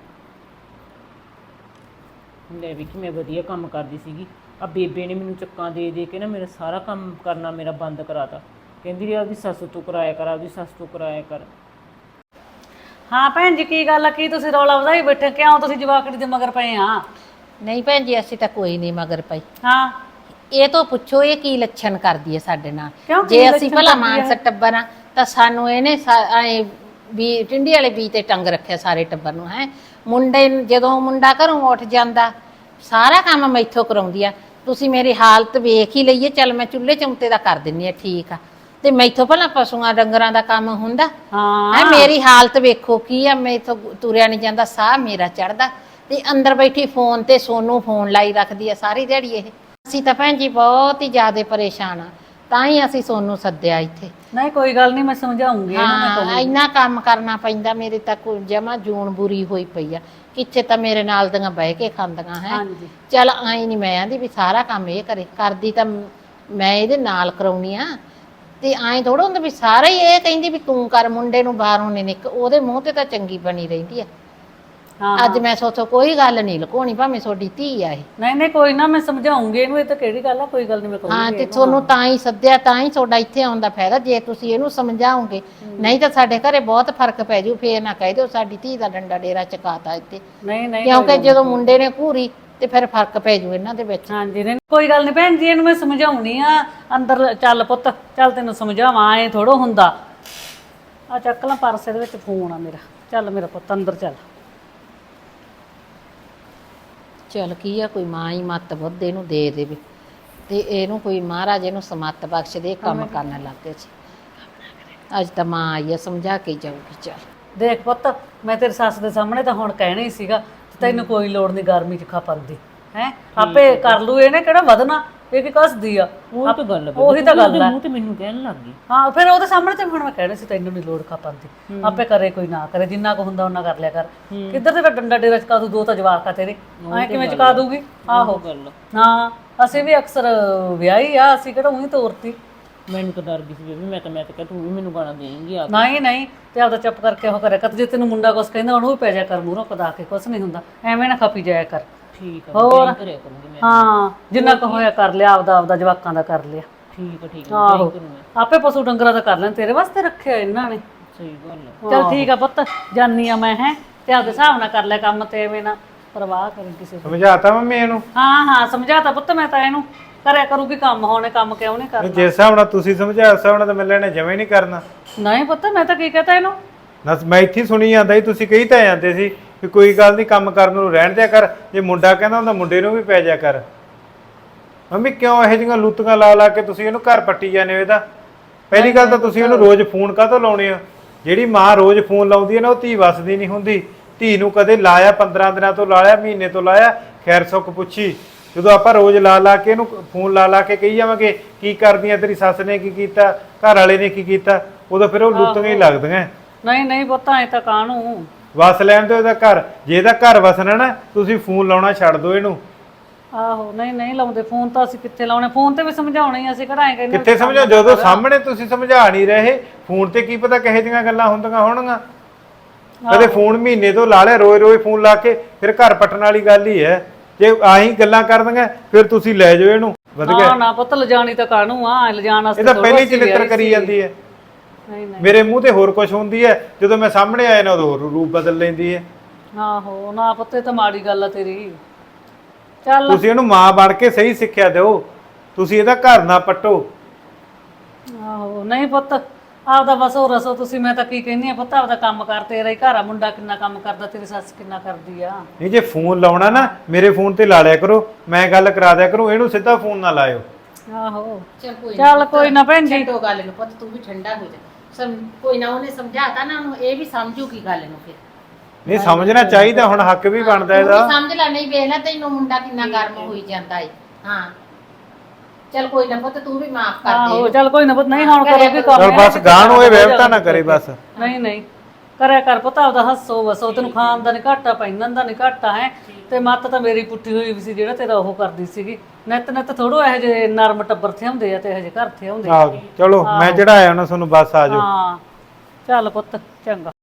Speaker 1: ਲੈ ਵੀ ਕਿ ਮੈਂ ਵਧੀਆ ਕੰਮ ਕਰਦੀ ਸੀਗੀ। ਆ ਬੇਬੇ ਨੇ ਮੈਨੂੰ ਚੱਕਾਂ ਦੇ ਦੇ ਕੇ ਨਾ ਮੇਰਾ ਸਾਰਾ ਕੰਮ ਕਰਨਾ ਮੇਰਾ ਬੰਦ ਕਰਾਤਾ। ਕਹਿੰਦੀ ਰਹੀ ਆਪਦੀ ਸੱਸ ਤੋਂ ਕਰਾਇਆ ਕਰ ਆਪਦੀ ਸੱਸ ਤੋਂ ਕਰਾਇਆ ਕਰ।
Speaker 4: ਹਾਂ ਭੈਣ ਜੀ ਕੀ ਗੱਲ ਆ? ਕੀ ਤੁਸੀਂ ਰੌਲਾ ਵਧਾਈ ਬੈਠੇ? ਕਿਉਂ ਤੁਸੀਂ ਜਵਾਕੜੀ ਦੇ ਮਗਰ ਪਏ ਆ?
Speaker 2: ਨਹੀਂ ਭੈਣ ਜੀ ਅਸੀਂ ਤਾਂ ਕੋਈ ਨਹੀਂ ਮਗਰ ਪਈ
Speaker 4: ਹਾਂ।
Speaker 2: ਇਹ ਤੋਂ ਪੁੱਛੋ ਇਹ ਕੀ ਲੱਛਣ ਕਰਦੀ ਹੈ ਸਾਡੇ ਨਾਲ?
Speaker 4: ਕੀ
Speaker 2: ਜੇ ਅਸੀਂ
Speaker 4: ਲੱਛਣ
Speaker 2: ਭਲਾ
Speaker 4: ਕਰਦੀ
Speaker 2: ਮਾਨਸ ਟੱਬਰ ਆ ਤਾਂ ਸਾਨੂੰ ਇਹਨੇ ਐ ਵੀ ਟਿੰਡੀ ਵਾਲੇ ਬੀ ਤੇ ਟੰਗ ਰੱਖਿਆ ਸਾਰੇ ਟੱਬਰ ਨੂੰ ਹੈ। ਮੁੰਡੇ ਨੂੰ- ਜਦੋਂ ਮੁੰਡਾ ਘਰੋਂ ਉੱਠ ਜਾਂਦਾ ਸਾਰਾ ਕੰਮ ਮੈਥੋਂ ਕਰਾਉਂਦੀ ਆ। ਤੁਸੀਂ ਮੇਰੀ ਹਾਲਤ ਵੇਖ ਹੀ ਲਈਏ ਚੱਲ ਮੈਂ ਚੁੱਲ੍ਹੇ ਚੌਂਤੇ ਦਾ ਕਰ ਦਿੰਨੀ ਆ ਠੀਕ ਆ। ਤੇ ਮੈਥੋਂ ਭਲਾ ਪਸ਼ੂਆਂ ਡੰਗਰਾਂ ਦਾ ਕੰਮ ਹੁੰਦਾ।
Speaker 4: ਹਾਂ।
Speaker 2: ਹੈ ਮੇਰੀ ਹਾਲਤ ਵੇਖੋ ਕੀ ਆ ਮੈਥੋਂ ਤੁਰਿਆ ਨਹੀਂ ਜਾਂਦਾ ਸਾਹ ਮੇਰਾ ਚੜਦਾ ਤੇ ਅੰਦਰ ਬੈਠੀ ਫੋਨ ਤੇ ਸੋਨੂੰ ਫੋਨ ਲਾਈ ਰੱਖਦੀ ਆ ਸਾਰੀ ਦਿਹਾੜੀ ਇਹ। ਅਸੀਂ ਤਾਂ ਭੈਣ ਜੀ ਬਹੁਤ ਹੀ ਜ਼ਿਆਦਾ ਪਰੇਸ਼ਾਨ ਆ। ਤਾਂ ਹੀ ਅਸੀਂ ਸੋਨੂੰ ਸੱਦਿਆ ਇੱਥੇ।
Speaker 4: ਨਹੀਂ ਕੋਈ ਗੱਲ ਨਹੀਂ ਮੈਂ ਸਮਝਾਉਂਗੀ ਇਹਨੂੰ ਮੈਂ
Speaker 2: ਹਾਂ
Speaker 4: ਕਹੂੰਗੀ
Speaker 2: ਇੰਨਾ ਕੰਮ ਕਰਨਾ ਪੈਂਦਾ ਮੇਰੇ ਤਾਂ ਕੋਈ ਜਮਾ ਜੂਨ ਬੁਰੀ ਹੋਈ ਪਈ ਆ। ਕਿੱਥੇ ਤਾਂ ਮੇਰੇ ਨਾਲ ਦੀਆਂ ਬਹਿ ਕੇ ਖਾਂਦੀਆਂ ਹੈ।
Speaker 4: ਹਾਂਜੀ।
Speaker 2: ਚੱਲ ਆਈ ਨਹੀਂ ਮੈਂ ਆਂਦੀ ਵੀ ਸਾਰਾ ਕੰਮ ਇਹ ਕਰੇ। ਕਰਦੀ ਤਾਂ ਮ- ਇਹਦੇ ਨਾਲ ਕਰਾਉਣੀ ਆ। ਤੇ ਐਂ ਥੋੜਾ ਹੁੰਦਾ ਵੀ ਸਾਰਾ ਹੀ ਇਹ ਕਹਿੰਦੀ ਵੀ ਤੂੰ ਕਰ ਮੁੰਡੇ ਨੂੰ ਬਾਹਰੋਂ ਨਹੀਂ ਨਿਕ। ਉਹਦੇ ਮੂੰਹ ਤੇ ਤਾਂ ਚੰਗੀ ਬਣੀ ਰਹਿੰਦੀ ਆ।
Speaker 4: ਹਾਂ।
Speaker 2: ਅੱਜ ਮੈਂ ਸੋਚੋ ਕੋਈ ਗੱਲ ਨਹੀਂ ਲੁਕਾਉਣੀ ਭਾਵੇਂ ਤੁਹਾਡੀ ਧੀ ਆ ਇਹ।
Speaker 4: ਨਹੀਂ ਨਹੀਂ ਕੋਈ ਨਾ ਮੈਂ ਸਮਝਾਉਂਗੀ ਇਹਨੂੰ ਇਹ ਤਾਂ ਕਿਹੜੀ ਗੱਲ ਆ ਕੋਈ ਗੱਲ ਨਹੀਂ ਮੈਂ
Speaker 2: ਹਾਂ
Speaker 4: ਕਹੂੰਗੀ
Speaker 2: ਤੇ ਤੁਹਾਨੂੰ ਤਾਂ ਹੀ ਸੱਦਿਆ ਤਾਂ ਹੀ ਤੁਹਾਡਾ ਇੱਥੇ ਆਉਣ ਦਾ ਫਾਇਦਾ ਜੇ ਤੁਸੀਂ ਇਹਨੂੰ ਸਮਝਾਓਗੇ। ਨਹੀਂ ਤਾਂ ਸਾਡੇ ਘਰੇ ਬਹੁਤ ਫ਼ਰਕ ਪੈ ਜੂ ਫੇਰ ਨਾ ਕਹਿ ਦਿਓ ਸਾਡੀ ਧੀ ਦਾ ਡੰਡਾ ਡੇਰਾ ਚਕਾਤਾ ਇੱਥੇ।
Speaker 4: ਨਹੀਂ ਨਹੀਂ
Speaker 2: ਕਿਉਂਕਿ ਜਦੋਂ ਮੁੰਡੇ ਨੇ ਘੂਰੀ ਤੇ ਫਿਰ ਫ਼ਰਕ ਪੈ ਜੂ ਇਹਨਾਂ ਦੇ ਵਿੱਚ।
Speaker 4: ਹਾਂਜੀ ਨਹੀਂ ਕੋਈ ਗੱਲ ਨਹੀਂ ਭੈਣ ਜੀ ਇਹਨੂੰ ਮੈਂ ਸਮਝਾਉਣੀ ਆ। ਅੰਦਰ ਚੱਲ ਪੁੱਤ ਚੱਲ ਤੈਨੂੰ ਸਮਝਾਵਾਂ ਐ ਥੋੜੋ ਹੁੰਦਾ। ਆ ਚੱਕ ਲਾਂ ਪਰਸ ਇਹਦੇ ਵਿੱਚ ਫੋਨ ਆ ਮੇਰਾ। ਚੱਲ ਮੇਰਾ ਪੁੱਤ ਅੰਦਰ ਚੱਲ।
Speaker 2: ਚਲ ਕੀ ਆ ਕੋਈ ਮਾਂ ਹੀ ਮੱਤ ਬੁੱਧ ਇਹਨੂੰ ਦੇ ਦੇਵੇ। ਤੇ ਇਹਨੂੰ ਕੋਈ ਮਹਾਰਾਜ ਇਹਨੂੰ ਸਮੱਤ ਬਖਸ਼ ਦੇ ਕੰਮ ਕਰਨ ਲੱਗ ਗਏ ਸੀ। ਅੱਜ ਤਾਂ ਮਾਂ ਆਈ ਆ ਸਮਝਾ ਕੇ ਜਾਊਗੀ ਚੱਲ।
Speaker 4: ਦੇਖ ਪੁੱਤ ਮੈਂ ਤੇਰੀ ਸੱਸ ਦੇ ਸਾਹਮਣੇ ਤਾਂ ਹੁਣ ਕਹਿਣਾ ਹੀ ਸੀਗਾ ਤੇ ਤੈਨੂੰ ਕੋਈ ਲੋੜ ਨਹੀਂ ਗਰਮੀ ਚ ਖਪਣ ਦੀ ਹੈ? ਆਪੇ ਕਰ ਲੂ ਇਹਨੇ ਕਿਹੜਾ ਵਧਣਾ। ਇਹ ਕੀ ਕੱਸਦੀ ਆ।
Speaker 1: ਉਹ ਤਾਂ ਗੱਲ ਹੈ
Speaker 4: ਉਹੀ ਤਾਂ ਗੱਲ ਹੈ
Speaker 1: ਮੂੰਹ ਤੇ ਮੈਨੂੰ ਕਹਿਣ ਲੱਗ ਗਈ।
Speaker 4: ਹਾਂ ਫਿਰ ਉਹਦੇ ਸਾਹਮਣੇ ਤੇ ਹੁਣ ਮੈਂ ਕਹਿਣਾ ਸੀ ਤੈਨੂੰ ਨਹੀਂ ਲੋੜ ਖਪਣ ਦੀ। ਆਪੇ ਕਰੇ ਕੋਈ ਨਾ ਕਰੇ ਜਿੰਨਾ ਕੁ ਹੁੰਦਾ ਉਹਨਾਂ ਕਰ ਲਿਆ ਕਰ। ਕਿੱਧਰ ਤੇ ਫਿਰ ਡੰਡਾ ਡੇਰਾ ਚਕਾ ਦੂ ਦੋ ਤਾਂ ਜਵਾਕ ਆ ਤੇਰੇ। ਐ ਕਿਵੇਂ ਚਕਾ ਦੂਗੀ? ਆਹੋ।
Speaker 1: ਗੱਲ
Speaker 4: ਹਾਂ ਅਸੀਂ ਵੀ ਅਕਸਰ ਵਿਆਹੀ ਆ ਅਸੀਂ ਕਿਹੜਾ ਉਹੀ ਤੋਰਤੀ।
Speaker 1: ਮੈਨੂੰ ਤਾਂ ਡਰ ਗਈ ਸੀ ਬੇਬੀ ਮੈਂ ਤਾਂ ਮੈਂ ਤਾਂ ਕਿਹਾ ਤੂੰ ਵੀ ਮੈਨੂੰ ਗਾਣਾ ਦੇਂਗੀ ਆ
Speaker 4: ਨਹੀਂ ਨਹੀਂ ਤੇ ਆਪਦਾ ਚੁੱਪ ਕਰਕੇ ਉਹ ਕਰ। ਜੇ ਤੈਨੂੰ ਮੁੰਡਾ ਕੁਛ ਕਹਿੰਦਾ ਉਹਨੂੰ ਵੀ ਪੈ ਜਾ ਕਰ ਮੂਹਰੋਂ ਕਦਾ ਕੇ ਕੁਛ ਨਹੀਂ ਹੁੰਦਾ। ਐਵੇਂ ਨਾ ਖਪੀ ਜਾਇਆ ਕਰ।
Speaker 1: ਠੀਕ ਆ
Speaker 4: ਹੋਰ?
Speaker 1: ਮੈਂ ਕਰਿਆ ਕਰੂੰਗੀ ਮੈਂ।
Speaker 4: ਹਾਂ ਜਿੰਨਾ ਕੁ ਹੋਇਆ ਕਰ ਲਿਆ ਆਪਦਾ ਆਪਦਾ ਜਵਾਕਾਂ ਦਾ ਕਰ ਲਿਆ।
Speaker 1: ਠੀਕ ਆ ਠੀਕ ਆ
Speaker 4: ਆਹੋ।
Speaker 1: ਮੈਂ ਕਰੂੰਗਾ।
Speaker 4: ਆਪੇ ਪਸ਼ੂ ਡੰਗਰਾਂ ਦਾ ਕਰ ਲੈਣ ਤੇਰੇ ਵਾਸਤੇ ਰੱਖਿਆ ਇਹਨਾਂ ਨੇ।
Speaker 1: ਸਹੀ ਗੱਲ
Speaker 4: ਚਲ ਠੀਕ ਆ ਪੁੱਤ ਜਾਨੀ ਆ ਮੈਂ ਹੈ। ਤੇ ਆਪਦੇ ਹਿਸਾਬ ਨਾਲ ਕਰ ਲੈ ਕੰਮ ਤੇ ਐਵੇਂ ਨਾ ਪਰਵਾਹ ਕਰੀ ਕਿਸੇ ਦੀ।
Speaker 3: ਸਮਝਾਤਾ ਮੰਮੀ ਇਹਨੂੰ?
Speaker 4: ਹਾਂ ਹਾਂ ਸਮਝਾਤਾ ਪੁੱਤ ਮੈਂ ਤਾਂ ਇਹਨੂੰ। ਕਰਿਆ ਕਰੂਗੀ ਕੰਮ ਹੋਣੇ ਕੰਮ ਕਿਉਂ ਨਹੀਂ ਕਰਨਾ?
Speaker 3: ਜਿਸ ਹਿਸਾਬ ਨਾਲ ਤੁਸੀਂ ਸਮਝਾਇਆ ਉਸ ਹਿਸਾਬ ਨਾਲ ਤਾਂ ਮੈਂ ਲੈਣੇ ਜਮੇ ਨਹੀਂ ਕਰਨਾ।
Speaker 4: ਨਹੀਂ ਪੁੱਤ ਮੈਂ ਤਾਂ ਕੀ ਕਹਤਾ ਇਹਨੂੰ?
Speaker 3: ਨਾ ਮੈਂ ਇੱਥੇ ਹੀ ਸੁਣੀ ਜਾਂਦਾ ਸੀ ਤੁਸੀਂ ਕਹੀ ਤਾਂ ਜਾਂਦੇ ਸੀ। ਕਿ ਕੋਈ ਗੱਲ ਨਹੀਂ ਕੰਮ ਕਰਨ ਨੂੰ ਰਹਿਣ ਦਿਆ ਕਰ। ਜੇ ਮੁੰਡਾ ਕਹਿੰਦਾ ਹੁੰਦਾ ਮੁੰਡੇ ਨੂੰ ਵੀ ਪੈ ਜਾ ਕਰ। ਮੰਮੀ ਕਿਉਂ ਇਹੋ ਜਿਹੀਆਂ ਲੁੱਤੀਆਂ ਲਾ ਲਾ ਕੇ ਤੁਸੀਂ ਇਹਨੂੰ ਘਰ ਪੱਟੀ ਜਾਂਦੇ ਹੋ ਇਹਦਾ? ਪਹਿਲੀ ਗੱਲ ਤਾਂ ਤੁਸੀਂ ਉਹਨੂੰ ਰੋਜ਼ ਫੋਨ ਕਾਹਤੋਂ ਲਾਉਣੇ ਹੋ? ਜਿਹੜੀ ਮਾਂ ਰੋਜ਼ ਫੋਨ ਲਾਉਂਦੀ ਹੈ ਨਾ ਉਹ ਧੀ ਵਸਦੀ ਨਹੀਂ ਹੁੰਦੀ। ਧੀ ਨੂੰ ਕਦੇ ਲਾਇਆ 15 ਦਿਨਾਂ ਤੋਂ ਲਾਇਆ ਮਹੀਨੇ ਤੋਂ ਲਾਇਆ ਖੈਰ ਸੁੱਖ ਪੁੱਛੀ। ਜਦੋਂ ਆਪਾਂ ਰੋਜ਼ ਲਾ ਲਾ ਕੇ ਇਹਨੂੰ ਫੋਨ ਲਾ ਲਾ ਕੇ ਕਹੀ ਜਾਵਾਂਗੇ ਕੀ ਕਰਦੀਆਂ ਤੇਰੀ ਸੱਸ ਨੇ ਕੀ ਕੀਤਾ ਘਰ ਵਾਲੇ ਨੇ ਕੀ ਕੀਤਾ ਉਦੋਂ ਫਿਰ ਉਹ ਲੁੱਤੀਆਂ ਹੀ ਲੱਗਦੀਆਂ।
Speaker 4: ਨਹੀਂ ਨਹੀਂ ਪੁੱਤ ਐ ਤਾਂ ਕਾਹਨੂੰ?
Speaker 3: ਵਸ ਲੈਣ ਦਿਓ ਇਹਦਾ ਘਰ। ਜੇ ਇਹਦਾ ਘਰ ਵਸਣਾ ਨਾ ਤੁਸੀਂ ਫੋਨ ਲਾਉਣਾ ਛੱਡ ਦਿਓ ਇਹਨੂੰ।
Speaker 4: ਆਹੋ ਨਹੀਂ ਨਹੀਂ ਲਾਉਂਦੇ। ਫੋਨ ਤਾਂ ਅਸੀਂ ਕਿੱਥੇ ਲਾਉਣੇ? ਫੋਨ ਤੇ ਵੀ ਸਮਝਾਉਣਾ ਹੀ ਅਸੀਂ ਕਿਹੜਾ ਐ ਕਹਿੰਦੇ
Speaker 3: ਕਿੱਥੇ ਸਮਝੋ ਜਦੋਂ ਸਾਹਮਣੇ ਤੁਸੀਂ ਸਮਝਾ ਨਹੀਂ ਰਹੇ ਫੋਨ ਤੇ ਕੀ ਪਤਾ ਕਿਹੋ ਜਿਹੀਆਂ ਗੱਲਾਂ ਹੁੰਦੀਆਂ ਹੋਣਗੀਆਂ? ਕਦੇ ਫੋਨ ਮਹੀਨੇ ਤੋਂ ਲਾ ਲਿਆ ਰੋਜ਼ ਫੋਨ ਲਾ ਕੇ ਫਿਰ ਘਰ ਪਟਣ ਵਾਲੀ ਗੱਲ ਹੀ ਹੈ। ਜੇ ਆਹੀ ਗੱਲਾਂ ਕਰ ਦਾਂਗੇ ਫਿਰ ਤੁਸੀਂ ਲੈ ਜਾਓ ਇਹਨੂੰ। ਵਧ ਗਿਆ
Speaker 4: ਨਾ ਨਾ ਪੁੱਤ ਲਿਜਾਣੀ ਤਾਂ ਕਾਹਨੂੰ ਆ? ਲਿਜਾਣ ਵਾਸਤੇ
Speaker 3: ਇਹ ਤਾਂ
Speaker 4: ਥੋੜ੍ਹਾ
Speaker 3: ਪਹਿਲੀ ਚਲਿੱਤਰ ਕਰੀ। ਜਾਂਦੀ ਹੈ।
Speaker 4: ਨਹੀਂ ਨਹੀਂ।
Speaker 3: ਮੇਰੇ ਮੂੰਹ ਤੇ ਹੋਰ ਕੁਝ ਹੁੰਦੀ ਹੈ ਜਦੋਂ ਮੈਂ ਸਾਹਮਣੇ ਆਇਆ ਨਾ ਉਦੋਂ ਹੋਰ ਰੂਪ ਬਦਲ ਲੈਂਦੀ ਹੈ।
Speaker 4: ਆਹੋ ਨਾ ਪੁੱਤ ਤਾਂ ਮਾੜੀ ਗੱਲ ਆ ਤੇਰੀ। ਚੱਲ।
Speaker 3: ਤੁਸੀਂ ਇਹਨੂੰ ਮਾਂ ਬਣ ਕੇ ਸਹੀ ਸਿੱਖਿਆ ਦਿਓ। ਤੁਸੀਂ ਇਹਦਾ ਘਰ ਨਾ ਪੱਟੋ।
Speaker 4: ਆਹੋ ਨਹੀਂ ਪੁੱਤ ਆਪਦਾ ਬਸ ਹੋ ਰਸੋ ਤੁਸੀਂ ਮੈਂ ਤਾਂ ਕੀ ਕਹਿੰਦੀ ਆ ਪੁੱਤ ਆਪਦਾ ਕੰਮ ਕਰ ਤੇਰਾ ਹੀ ਘਰ ਆ ਮੁੰਡਾ ਕਿੰਨਾ ਕੰਮ ਕਰਦਾ ਤੇਰੀ ਸੱਸ ਕਿੰਨਾ ਕਰਦੀ ਆ।
Speaker 3: ਨਹੀਂ ਜੇ ਫੋਨ ਲਾਉਣਾ ਨਾ ਮੇਰੇ ਫੋਨ ਤੇ ਲਾ ਲਿਆ ਕਰੋ ਮੈਂ ਗੱਲ ਕਰਾ ਦਿਆ ਕਰੂੰ ਇਹਨੂੰ ਸਿੱਧਾ ਫੋਨ ਨਾ ਲਾਇਓ।
Speaker 4: ਆਹੋ।
Speaker 2: ਚੱਲ ਕੋਈ
Speaker 4: ਚੱਲ ਕੋਈ ਨਾ ਭੈਣ ਜੀ।
Speaker 2: ਛੱਡੋ ਗੱਲ ਨੂੰ ਪੁੱਤ ਤੂੰ ਵੀ ਠੰਡਾ ਹੋ ਜਾ। ਸਮ ਕੋਈ ਨਾ ਉਹਨੇ ਸਮਝਾਤਾ ਨਾ ਉਹਨੂੰ ਇਹ ਵੀ ਸਮਝੂਗੀ ਗੱਲ ਨੂੰ ਫਿਰ।
Speaker 3: ਨਹੀਂ ਸਮਝਣਾ ਚਾਹੀਦਾ ਹੁਣ ਹੱਕ ਵੀ ਬਣਦਾ ਇਹਦਾ।
Speaker 2: ਸਮਝ ਲੈ ਨਹੀਂ ਵੇਖ ਲੈ ਤੈਨੂੰ ਮੁੰਡਾ ਕਿੰਨਾ ਗਰਮ ਹੋਈ ਜਾਂਦਾ ਏ। ਹਾਂ। ਚੱਲ ਕੋਈ ਨਾ ਪੁੱਤ ਤੂੰ ਵੀ ਮਾਫ ਕਰ ਦੇ।
Speaker 4: ਆਹੋ ਚੱਲ ਕੋਈ ਨਾ ਪੁੱਤ ਨਹੀਂ ਹੁਣ ਕਰੋਗੇ ਕੰਮ
Speaker 3: ਚਲ ਬਸ ਗਾਣ ਹੋਏ ਵਹਿਮਤਾ ਨਾ। ਕਰੇ ਬਸ।
Speaker 4: ਨਹੀਂ ਨਹੀਂ। ਕਰਿਆ ਕਰ ਪੁੱਤ ਆਪਦਾ ਹੱਸੋ ਵਸੋ ਤੈਨੂੰ ਖਾਣ ਦਾ ਨਹੀਂ ਘਾਟਾ ਪੈਂਦਾ ਦਾ ਨਹੀਂ ਘਾਟਾ ਹੈ ਤੇ ਮੱਤ ਤਾਂ ਮੇਰੀ ਪੁੱਠੀ ਹੋਈ ਵੀ ਸੀ ਜਿਹੜਾ ਤੇਰਾ ਉਹ ਕਰਦੀ ਸੀਗੀ। ਨਿੱਤ ਨਿੱਤ ਥੋੜੋ ਇਹੋ ਜਿਹੇ ਨਰਮ ਟੱਬਰ ਥੇ ਹੁੰਦੇ ਆ ਤੇ ਇਹੋ ਜਿਹੇ ਘਰ ਥੇ ਹੁੰਦੇ ਆ।
Speaker 3: ਆਹ ਚਲੋ ਮੈਂ ਜਿਹੜਾ ਆਇਆ ਉਹਨਾਂ ਤੁਹਾਨੂੰ ਬਸ ਆ ਜਾਓ।
Speaker 4: ਹਾਂ ਚੱਲ ਪੁੱਤ ਚੰਗਾ।